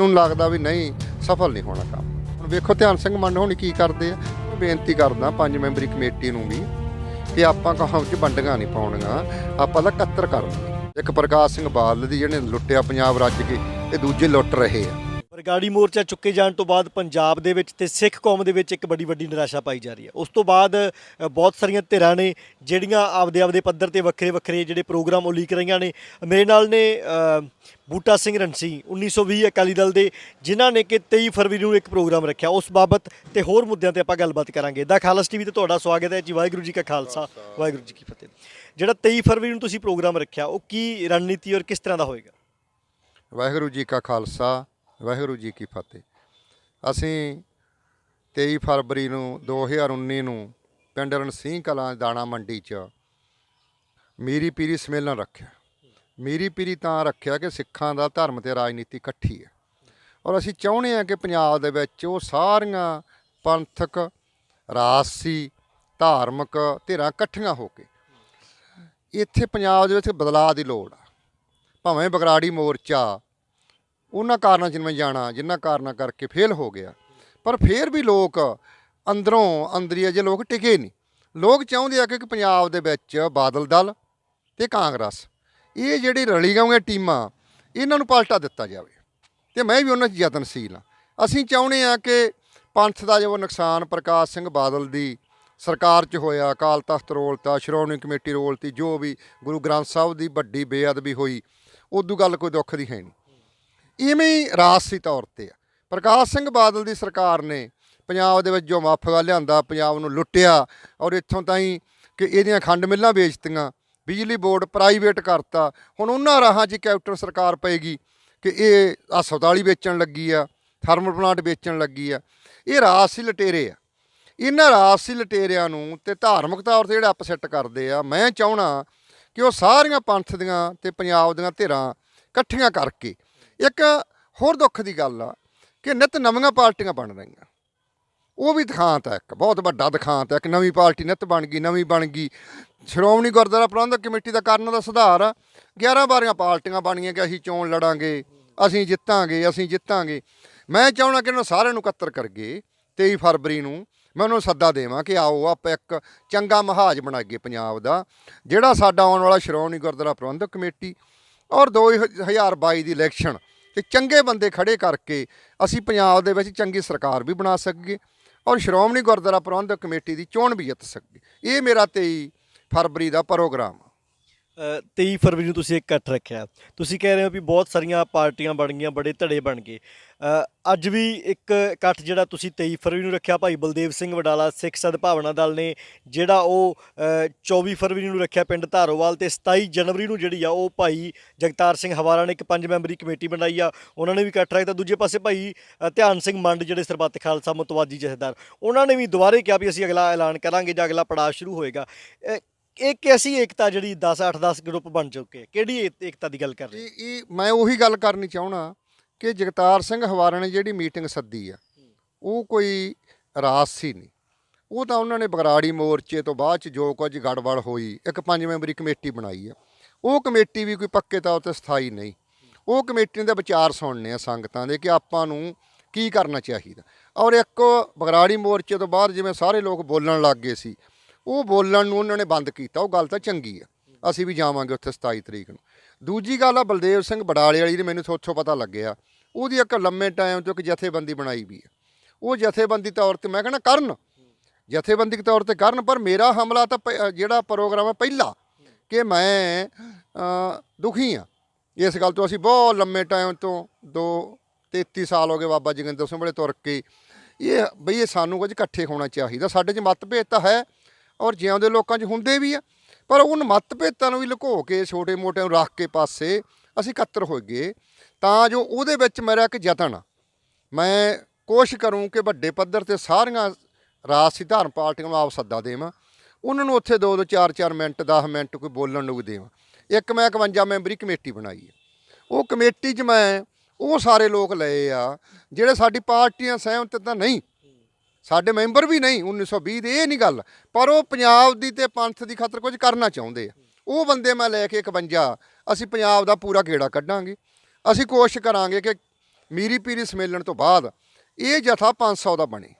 ਨੂੰ ਲੱਗਦਾ ਵੀ ਨਹੀਂ, ਸਫਲ ਨਹੀਂ ਹੋਣਾ ਕੰਮ। ਹੁਣ ਵੇਖੋ, ਧਿਆਨ ਸਿੰਘ ਮੰਨ ਹੋਣੀ ਕੀ ਕਰਦੇ ਆ। ਮੈਂ ਬੇਨਤੀ ਕਰਦਾ ਪੰਜ ਮੈਂਬਰੀ ਕਮੇਟੀ ਨੂੰ ਵੀ ਕਿ ਆਪਾਂ ਕਹਾਂ ਚ ਵੰਡੀਆਂ ਨਹੀਂ ਪਾਉਣੀਆਂ, ਆਪਾਂ ਦਾ ਕੱਤਰ ਕਰਨਾ ਇੱਕ ਪ੍ਰਕਾਸ਼ ਸਿੰਘ ਬਾਦਲ ਦੀ ਜਿਹਨੇ ਲੁੱਟਿਆ ਪੰਜਾਬ ਰੱਜ ਕੇ ਤੇ ਦੂਜੇ ਲੁੱਟ ਰਹੇ ਆ। ਬਰਗਾੜੀ ਮੋਰਚਾ ਚੁੱਕੇ ਜਾਣ ਤੋਂ ਬਾਅਦ ਪੰਜਾਬ ਦੇ ਵਿੱਚ ਤੇ ਸਿੱਖ ਕੌਮ ਦੇ ਵਿੱਚ ਇੱਕ ਬੜੀ ਵੱਡੀ ਨਿਰਾਸ਼ਾ ਪਾਈ ਜਾ ਰਹੀ ਹੈ। ਉਸ ਤੋਂ ਬਾਅਦ ਬਹੁਤ ਸਾਰੀਆਂ ਧਿਰਾਂ ਨੇ ਜਿਹੜੀਆਂ ਆਪਦੇ ਆਪਦੇ ਪੱਧਰ ਤੇ ਵੱਖਰੇ ਵੱਖਰੇ ਜਿਹੜੇ ਪ੍ਰੋਗਰਾਮ ਉਲੀਕ ਰਹੀਆਂ ਨੇ। ਮੇਰੇ ਨਾਲ ਨੇ ਬੂਟਾ ਸਿੰਘ ਰਣਸੀ 1920 ਅਕਾਲੀ ਦਲ ਦੇ, ਜਿਨ੍ਹਾਂ ਨੇ ਕਿ 23 ਫਰਵਰੀ ਨੂੰ ਇੱਕ ਪ੍ਰੋਗਰਾਮ ਰੱਖਿਆ। ਉਸ ਬਾਬਤ ਤੇ ਹੋਰ ਮੁੱਦਿਆਂ ਤੇ ਆਪਾਂ ਗੱਲਬਾਤ ਕਰਾਂਗੇ। ਦਾ ਖਾਲਸ ਟੀਵੀ ਤੇ ਤੁਹਾਡਾ ਸਵਾਗਤ ਹੈ ਜੀ। ਵਾਹਿਗੁਰੂ ਜੀ ਕਾ ਖਾਲਸਾ, ਵਾਹਿਗੁਰੂ ਜੀ ਕੀ ਫਤਿਹ। ਜਿਹੜਾ 23 ਫਰਵਰੀ ਨੂੰ ਤੁਸੀਂ ਪ੍ਰੋਗਰਾਮ ਰੱਖਿਆ, ਉਹ ਕੀ ਰਣਨੀਤੀ ਔਰ ਕਿਸ ਤਰ੍ਹਾਂ ਦਾ ਹੋਏਗਾ? ਵਾਹਿਗੁਰੂ ਜੀ ਕਾ ਖਾਲਸਾ ਵਾਹਿਗੁਰੂ ਜੀ ਕੀ ਫਤਿਹ। ਅਸੀਂ 23 ਫਰਵਰੀ ਨੂੰ 2019 ਨੂੰ ਪਿੰਡ ਰਣਸੀਂਹ ਕਲਾਂ ਦਾਣਾ ਮੰਡੀ 'ਚ ਮੀਰੀ ਪੀਰੀ ਸੰਮੇਲਨ ਰੱਖਿਆ। ਮੀਰੀ ਪੀਰੀ ਤਾਂ ਰੱਖਿਆ ਕਿ ਸਿੱਖਾਂ ਦਾ ਧਰਮ ਤੇ ਰਾਜਨੀਤੀ ਇਕੱਠੀ ਹੈ। ਔਰ ਅਸੀਂ ਚਾਹੁੰਦੇ ਹਾਂ ਕਿ ਪੰਜਾਬ ਦੇ ਵਿੱਚ ਉਹ ਸਾਰੀਆਂ ਪੰਥਕ, ਰਾਜਸੀ, ਧਾਰਮਿਕ ਧਿਰਾਂ ਇਕੱਠੀਆਂ ਹੋ ਕੇ ਇੱਥੇ ਪੰਜਾਬ ਦੇ ਵਿੱਚ ਬਦਲਾਅ ਦੀ ਲੋੜ ਆ। ਭਾਵੇਂ ਬਗਰਾੜੀ ਮੋਰਚਾ ਉਹਨਾਂ ਕਾਰਨਾਂ 'ਚ ਮੈਂ ਜਾਣਾ, ਜਿਨ੍ਹਾਂ ਕਾਰਨਾਂ ਕਰਕੇ ਫੇਲ ਹੋ ਗਿਆ। ਪਰ ਫੇਰ ਵੀ ਲੋਕ ਅੰਦਰੋਂ ਅੰਦਰੀ ਅਜੇ ਲੋਕ ਟਿਕੇ ਨਹੀਂ। ਲੋਕ ਚਾਹੁੰਦੇ ਆ ਕਿ ਪੰਜਾਬ ਦੇ ਵਿੱਚ ਬਾਦਲ ਦਲ ਤੇ ਕਾਂਗਰਸ, ਇਹ ਜਿਹੜੀ ਰਲੀ ਗਈਆਂ ਟੀਮਾਂ, ਇਹਨਾਂ ਨੂੰ ਪਲਟਾ ਦਿੱਤਾ ਜਾਵੇ। ਤੇ ਮੈਂ ਵੀ ਉਹਨਾਂ 'ਚ ਯਤਨਸ਼ੀਲ ਹਾਂ। ਅਸੀਂ ਚਾਹੁੰਦੇ ਆ ਕਿ ਪੰਥ ਦਾ ਜੋ ਨੁਕਸਾਨ ਪ੍ਰਕਾਸ਼ ਸਿੰਘ ਬਾਦਲ ਦੀ ਸਰਕਾਰ 'ਚ ਹੋਇਆ, ਅਕਾਲ ਤਖਤ ਰੋਲਤਾ ਸ਼੍ਰੋਮਣੀ ਕਮੇਟੀ ਰੋਲਤੀ ਜੋ ਵੀ ਗੁਰੂ ਗ੍ਰੰਥ ਸਾਹਿਬ ਦੀ ਵੱਡੀ ਬੇਅਦਬੀ ਹੋਈ, ਉਦੋਂ ਗੱਲ ਕੋਈ ਦੁੱਖ ਦੀ ਹੈ ਨਹੀਂ। ਇਵੇਂ ਹੀ ਰਾਜਸੀ ਤੌਰ ਤੇ। ਆ ਪ੍ਰਕਾਸ਼ ਸਿੰਘ ਬਾਦਲ ਦੀ ਸਰਕਾਰ ਨੇ ਪੰਜਾਬ ਦੇ ਵਿੱਚ ਜੋ ਮਾਫਗਾ ਲਿਆਂਦਾ, ਪੰਜਾਬ ਨੂੰ ਲੁੱਟਿਆ ਔਰ ਇੱਥੋਂ ਤਾਈਂ ਕਿ ਇਹਦੀਆਂ ਖੰਡ ਮਿੱਲਾਂ ਵੇਚਤੀਆਂ, ਬਿਜਲੀ ਬੋਰਡ ਪ੍ਰਾਈਵੇਟ ਕਰਤਾ। ਹੁਣ ਉਹਨਾਂ ਰਾਹਾਂ 'ਚ ਕੈਪਟਨ ਸਰਕਾਰ ਪਏਗੀ ਕਿ ਇਹ ਹਸਪਤਾਲ ਹੀ ਵੇਚਣ ਲੱਗੀ ਆ, ਥਰਮਲ ਪਲਾਂਟ ਵੇਚਣ ਲੱਗੀ ਆ। ਇਹ ਰਾਜਸੀ ਲਟੇਰੇ ਆ। ਇਹਨਾਂ ਰਾਜਸੀ ਲਟੇਰਿਆਂ ਨੂੰ ਤੇ ਧਾਰਮਿਕ ਤੌਰ ਤੇ ਜਿਹੜੇ ਅਪਸੈਟ ਕਰਦੇ ਆ, ਮੈਂ ਚਾਹਣਾ ਕਿ ਉਹ ਸਾਰੀਆਂ ਪੰਥ ਦੀਆਂ ਤੇ ਪੰਜਾਬ ਦੀਆਂ ਧਿਰਾਂ ਇਕੱਠੀਆਂ ਕਰਕੇ ਇੱਕ ਹੋਰ ਦੁੱਖ ਦੀ ਗੱਲ ਆ ਕਿ ਨਿਤ ਨਵੀਆਂ ਪਾਰਟੀਆਂ ਬਣ ਰਹੀਆਂ। ਉਹ ਵੀ ਦਿਖਾਂਤ ਹੈ ਇੱਕ, ਬਹੁਤ ਵੱਡਾ ਦਿਖਾਂਤ ਹੈ ਇੱਕ ਨਵੀਂ ਪਾਰਟੀ ਨਿਤ ਬਣ ਗਈ, ਨਵੀਂ ਬਣ ਗਈ। ਸ਼੍ਰੋਮਣੀ ਗੁਰਦੁਆਰਾ ਪ੍ਰਬੰਧਕ ਕਮੇਟੀ ਦਾ ਕਰਨ ਦਾ ਸੁਧਾਰ ਆ। 11 ਬਾਰੀਆਂ ਪਾਰਟੀਆਂ ਬਣੀਆਂ ਕਿ ਅਸੀਂ ਚੋਣ ਲੜਾਂਗੇ, ਅਸੀਂ ਜਿੱਤਾਂਗੇ ਅਸੀਂ ਜਿੱਤਾਂਗੇ। ਮੈਂ ਚਾਹਣਾ ਕਿ ਇਹਨਾਂ ਸਾਰਿਆਂ ਨੂੰ ਇਕੱਤਰ ਕਰਗੇ 23 ਫਰਵਰੀ ਨੂੰ ਮੈਂ ਉਹਨਾਂ ਨੂੰ ਸੱਦਾ ਦੇਵਾਂ ਕਿ ਆਓ ਆਪਾਂ ਇੱਕ ਚੰਗਾ ਮਹਾਜ ਬਣਾਈਏ ਪੰਜਾਬ ਦਾ, ਜਿਹੜਾ ਸਾਡਾ ਆਉਣ ਵਾਲਾ ਸ਼੍ਰੋਮਣੀ ਗੁਰਦੁਆਰਾ ਪ੍ਰਬੰਧਕ ਕਮੇਟੀ ਔਰ 2022 ਦੀ ਇਲੈਕਸ਼ਨ ਤੇ ਚੰਗੇ ਬੰਦੇ ਖੜੇ ਕਰਕੇ ਅਸੀਂ ਪੰਜਾਬ ਦੇ ਵਿੱਚ ਚੰਗੀ ਸਰਕਾਰ ਵੀ ਬਣਾ ਸਕੀਏ ਔਰ ਸ਼੍ਰੋਮਣੀ ਗੁਰਦੁਆਰਾ ਪ੍ਰਬੰਧਕ ਕਮੇਟੀ ਦੀ ਚੋਣ ਵੀ ਜਿੱਤ ਸਕੀਏ। ਇਹ ਮੇਰਾ 23 ਫਰਵਰੀ ਦਾ ਪ੍ਰੋਗਰਾਮ ਆ। 23 ਫਰਵਰੀ ਨੂੰ ਤੁਸੀਂ ਇੱਕ ਇਕੱਠ ਰੱਖਿਆ। ਤੁਸੀਂ ਕਹਿ ਰਹੇ ਹੋ ਵੀ ਬਹੁਤ ਸਾਰੀਆਂ ਪਾਰਟੀਆਂ ਬਣ ਗਈਆਂ ਬੜੇ ਧੜੇ ਬਣ ਗਏ। ਅੱਜ ਵੀ ਇੱਕ ਇਕੱਠ ਜਿਹੜਾ ਤੁਸੀਂ 23 ਫਰਵਰੀ ਨੂੰ ਰੱਖਿਆ ਭਾਈ ਬਲਦੇਵ ਸਿੰਘ ਵਡਾਲਾ ਸਿੱਖ ਸਦਭਾਵਨਾ ਦਲ ਨੇ ਜਿਹੜਾ ਉਹ ਅ, 24 ਫਰਵਰੀ ਨੂੰ ਰੱਖਿਆ ਪਿੰਡ ਧਾਰੋਵਾਲ ਤੇ 27 ਜਨਵਰੀ ਨੂੰ ਜਿਹੜੀ ਆ ਉਹ ਭਾਈ ਜਗਤਾਰ ਸਿੰਘ ਹਵਾਰਾ ਨੇ ਇੱਕ ਪੰਜ ਮੈਂਬਰੀ ਕਮੇਟੀ ਬਣਾਈ ਆ। ਉਹਨਾਂ ਨੇ ਵੀ ਇਕੱਠ ਰੱਖਿਆ। ਦੂਜੇ ਪਾਸੇ ਭਾਈ ਧਿਆਨ ਸਿੰਘ ਮੰਡ ਜਿਹੜੇ ਸਰਬੱਤ ਖਾਲਸਾ ਮੁਤਵਾਜ਼ੀ ਜਥੇਦਾਰ ਉਹਨਾਂ ਨੇ ਵੀ ਦੁਬਾਰੇ ਕਿਹਾ ਵੀ ਅਸੀਂ ਅਗਲਾ ਐਲਾਨ ਕਰਾਂਗੇ ਜਾਂ ਅਗਲਾ ਪੜਾਅ ਸ਼ੁਰੂ ਹੋਏਗਾ। ਇਹ ਕੈਸੀ ਏਕਤਾ ਜਿਹੜੀ 10 8 10 ਗਰੁੱਪ ਬਣ ਚੁੱਕੇ, ਕਿਹੜੀ ਏ- ਏਕਤਾ ਦੀ ਗੱਲ ਕਰ ਰਹੇ ਇਹ ਇਹ ਮੈਂ ਉਹੀ ਗੱਲ ਕਰਨੀ ਚਾਹਣਾ ਕਿ ਜਗਤਾਰ ਸਿੰਘ ਹਵਾਰਾ ਨੇ ਜਿਹੜੀ ਮੀਟਿੰਗ ਸੱਦੀ ਆ, ਉਹ ਕੋਈ ਰਾਜਸੀ ਨਹੀਂ। ਉਹ ਤਾਂ ਉਹਨਾਂ ਨੇ ਬਗਰਾੜੀ ਮੋਰਚੇ ਤੋਂ ਬਾਅਦ ਚ ਜੋ ਕੁਝ ਗੜਬੜ ਹੋਈ, ਇੱਕ ਪੰਜ ਮੈਂਬਰੀ ਕਮੇਟੀ ਬਣਾਈ ਆ। ਉਹ ਕਮੇਟੀ ਵੀ ਕੋਈ ਪੱਕੇ ਤੌਰ ਤੇ ਸਥਾਈ ਨਹੀਂ। ਉਹ ਕਮੇਟੀ ਦੇ ਵਿਚਾਰ ਸੁਣਨੇ ਆ ਸੰਗਤਾਂ ਦੇ ਕਿ ਆਪਾਂ ਨੂੰ ਕੀ ਕਰਨਾ ਚਾਹੀਦਾ। ਔਰ ਇੱਕ ਬਗਰਾੜੀ ਮੋਰਚੇ ਤੋਂ ਬਾਅਦ ਜਿਵੇਂ ਸਾਰੇ ਲੋਕ ਬੋਲਣ ਲੱਗ ਗਏ ਸੀ ਉਹ ਬੋਲਣ ਨੂੰ ਉਹਨਾਂ ਨੇ ਬੰਦ ਕੀਤਾ, ਉਹ ਗੱਲ ਤਾਂ ਚੰਗੀ ਆ। ਅਸੀਂ ਵੀ ਜਾਵਾਂਗੇ ਉੱਥੇ 27 ਤਰੀਕ ਨੂੰ। ਦੂਜੀ ਗੱਲ ਆ, ਬਲਦੇਵ ਸਿੰਘ ਬਡਾਲੇ ਵਾਲੀ ਦੀ ਮੈਨੂੰ ਸੋਚੋ ਪਤਾ ਲੱਗਿਆ। ਉਹਦੀ ਇੱਕ ਲੰਮੇ ਟਾਈਮ ਤੋਂ ਇੱਕ ਜਥੇਬੰਦੀ ਬਣਾਈ ਵੀ ਆ। ਉਹ ਜਥੇਬੰਦੀ ਤੌਰ ਤੇ ਮੈਂ ਕਹਿੰਦਾ ਕਰਨ। ਜਥੇਬੰਦੀ ਤੌਰ ਤੇ ਕਰਨ, ਪਰ ਮੇਰਾ ਹਮਲਾ ਤਾਂ ਪ- ਜਿਹੜਾ ਪ੍ਰੋਗਰਾਮ ਹੈ ਪਹਿਲਾ, ਕਿ ਮੈਂ ਦੁਖੀ ਆ। ਇਸ ਗੱਲ ਤੋਂ ਅਸੀਂ ਬਹੁਤ ਲੰਮੇ ਟਾਈਮ ਤੋਂ ਦੋ 33 ਸਾਲ ਹੋ ਗਏ ਬਾਬਾ ਜੋਗਿੰਦਰ ਸਿੰਘ ਵਾਲੇ ਤੁਰ ਕੇ। ਇਹ, ਬਈ ਇਹ ਸਾਨੂੰ ਕੁਝ ਇਕੱਠੇ ਹੋਣਾ ਚਾਹੀਦਾ। ਸਾਡੇ 'ਚ ਮਤਭੇਦ ਤਾਂ ਹੈ। ਔਰ ਜਿਉਂਦੇ ਲੋਕਾਂ 'ਚ ਹੁੰਦੇ ਵੀ ਆ। ਪਰ ਉਹਨਾਂ ਮਤਭੇਦਾਂ ਨੂੰ ਵੀ ਲੁਕੋ ਕੇ ਛੋਟੇ ਮੋਟੇ ਨੂੰ ਰੱਖ ਕੇ ਪਾਸੇ ਅਸੀਂ ਇਕੱਤਰ ਹੋ ਗਏ। ਤਾਂ ਜੋ ਉਹਦੇ ਵਿੱਚ ਮੇਰਾ ਇੱਕ ਯਤਨ ਆ। ਮੈਂ ਕੋਸ਼ਿਸ਼ ਕਰੂੰ ਕਿ ਵੱਡੇ ਪੱਧਰ ਤੇ ਸਾਰੀਆਂ ਰਾਜਸੀ ਧਾਰਮ ਪਾਰਟੀਆਂ ਨੂੰ ਆਪ ਸੱਦਾ ਦੇਵਾਂ। ਉਹਨਾਂ ਨੂੰ ਉੱਥੇ 2 2 4 4 ਮਿੰਟ 10 ਮਿੰਟ ਕੋਈ ਬੋਲਣ ਨੂੰ ਵੀ ਦੇਵਾਂ। ਇੱਕ ਮੈਂ 51 ਮੈਂਬਰੀ ਕਮੇਟੀ ਬਣਾਈ ਹੈ ਉਹ ਕਮੇਟੀ 'ਚ ਮੈਂ ਉਹ ਸਾਰੇ ਲੋਕ ਲਏ ਆ। ਜਿਹੜੇ ਸਾਡੀ ਪਾਰਟੀਆਂ ਸਹਿਮਤ ਤਾਂ ਨਹੀਂ ਸਾਡੇ ਮੈਂਬਰ ਵੀ ਨਹੀਂ 1920 ਦੇ ਇਹ ਨਹੀਂ ਗੱਲ, ਪਰ ਉਹ ਪੰਜਾਬ ਦੀ ਤੇ ਪੰਥ ਦੀ ਖਾਤਰ ਕੁਝ ਕਰਨਾ ਚਾਹੁੰਦੇ ਆ। ਉਹ ਬੰਦੇ ਮੈਂ ਲੈ ਕੇ 51 ਅਸੀਂ ਪੰਜਾਬ ਦਾ ਪੂਰਾ ਗੇੜਾ ਕੱਢਾਂਗੇ। ਅਸੀਂ ਕੋਸ਼ਿਸ਼ ਕਰਾਂਗੇ ਕਿ ਮੀਰੀ ਪੀਰੀ ਸਮੇਲਣ ਤੋਂ ਬਾਅਦ ਇਹ ਜਥਾ 500 ਦਾ ਬਣੇ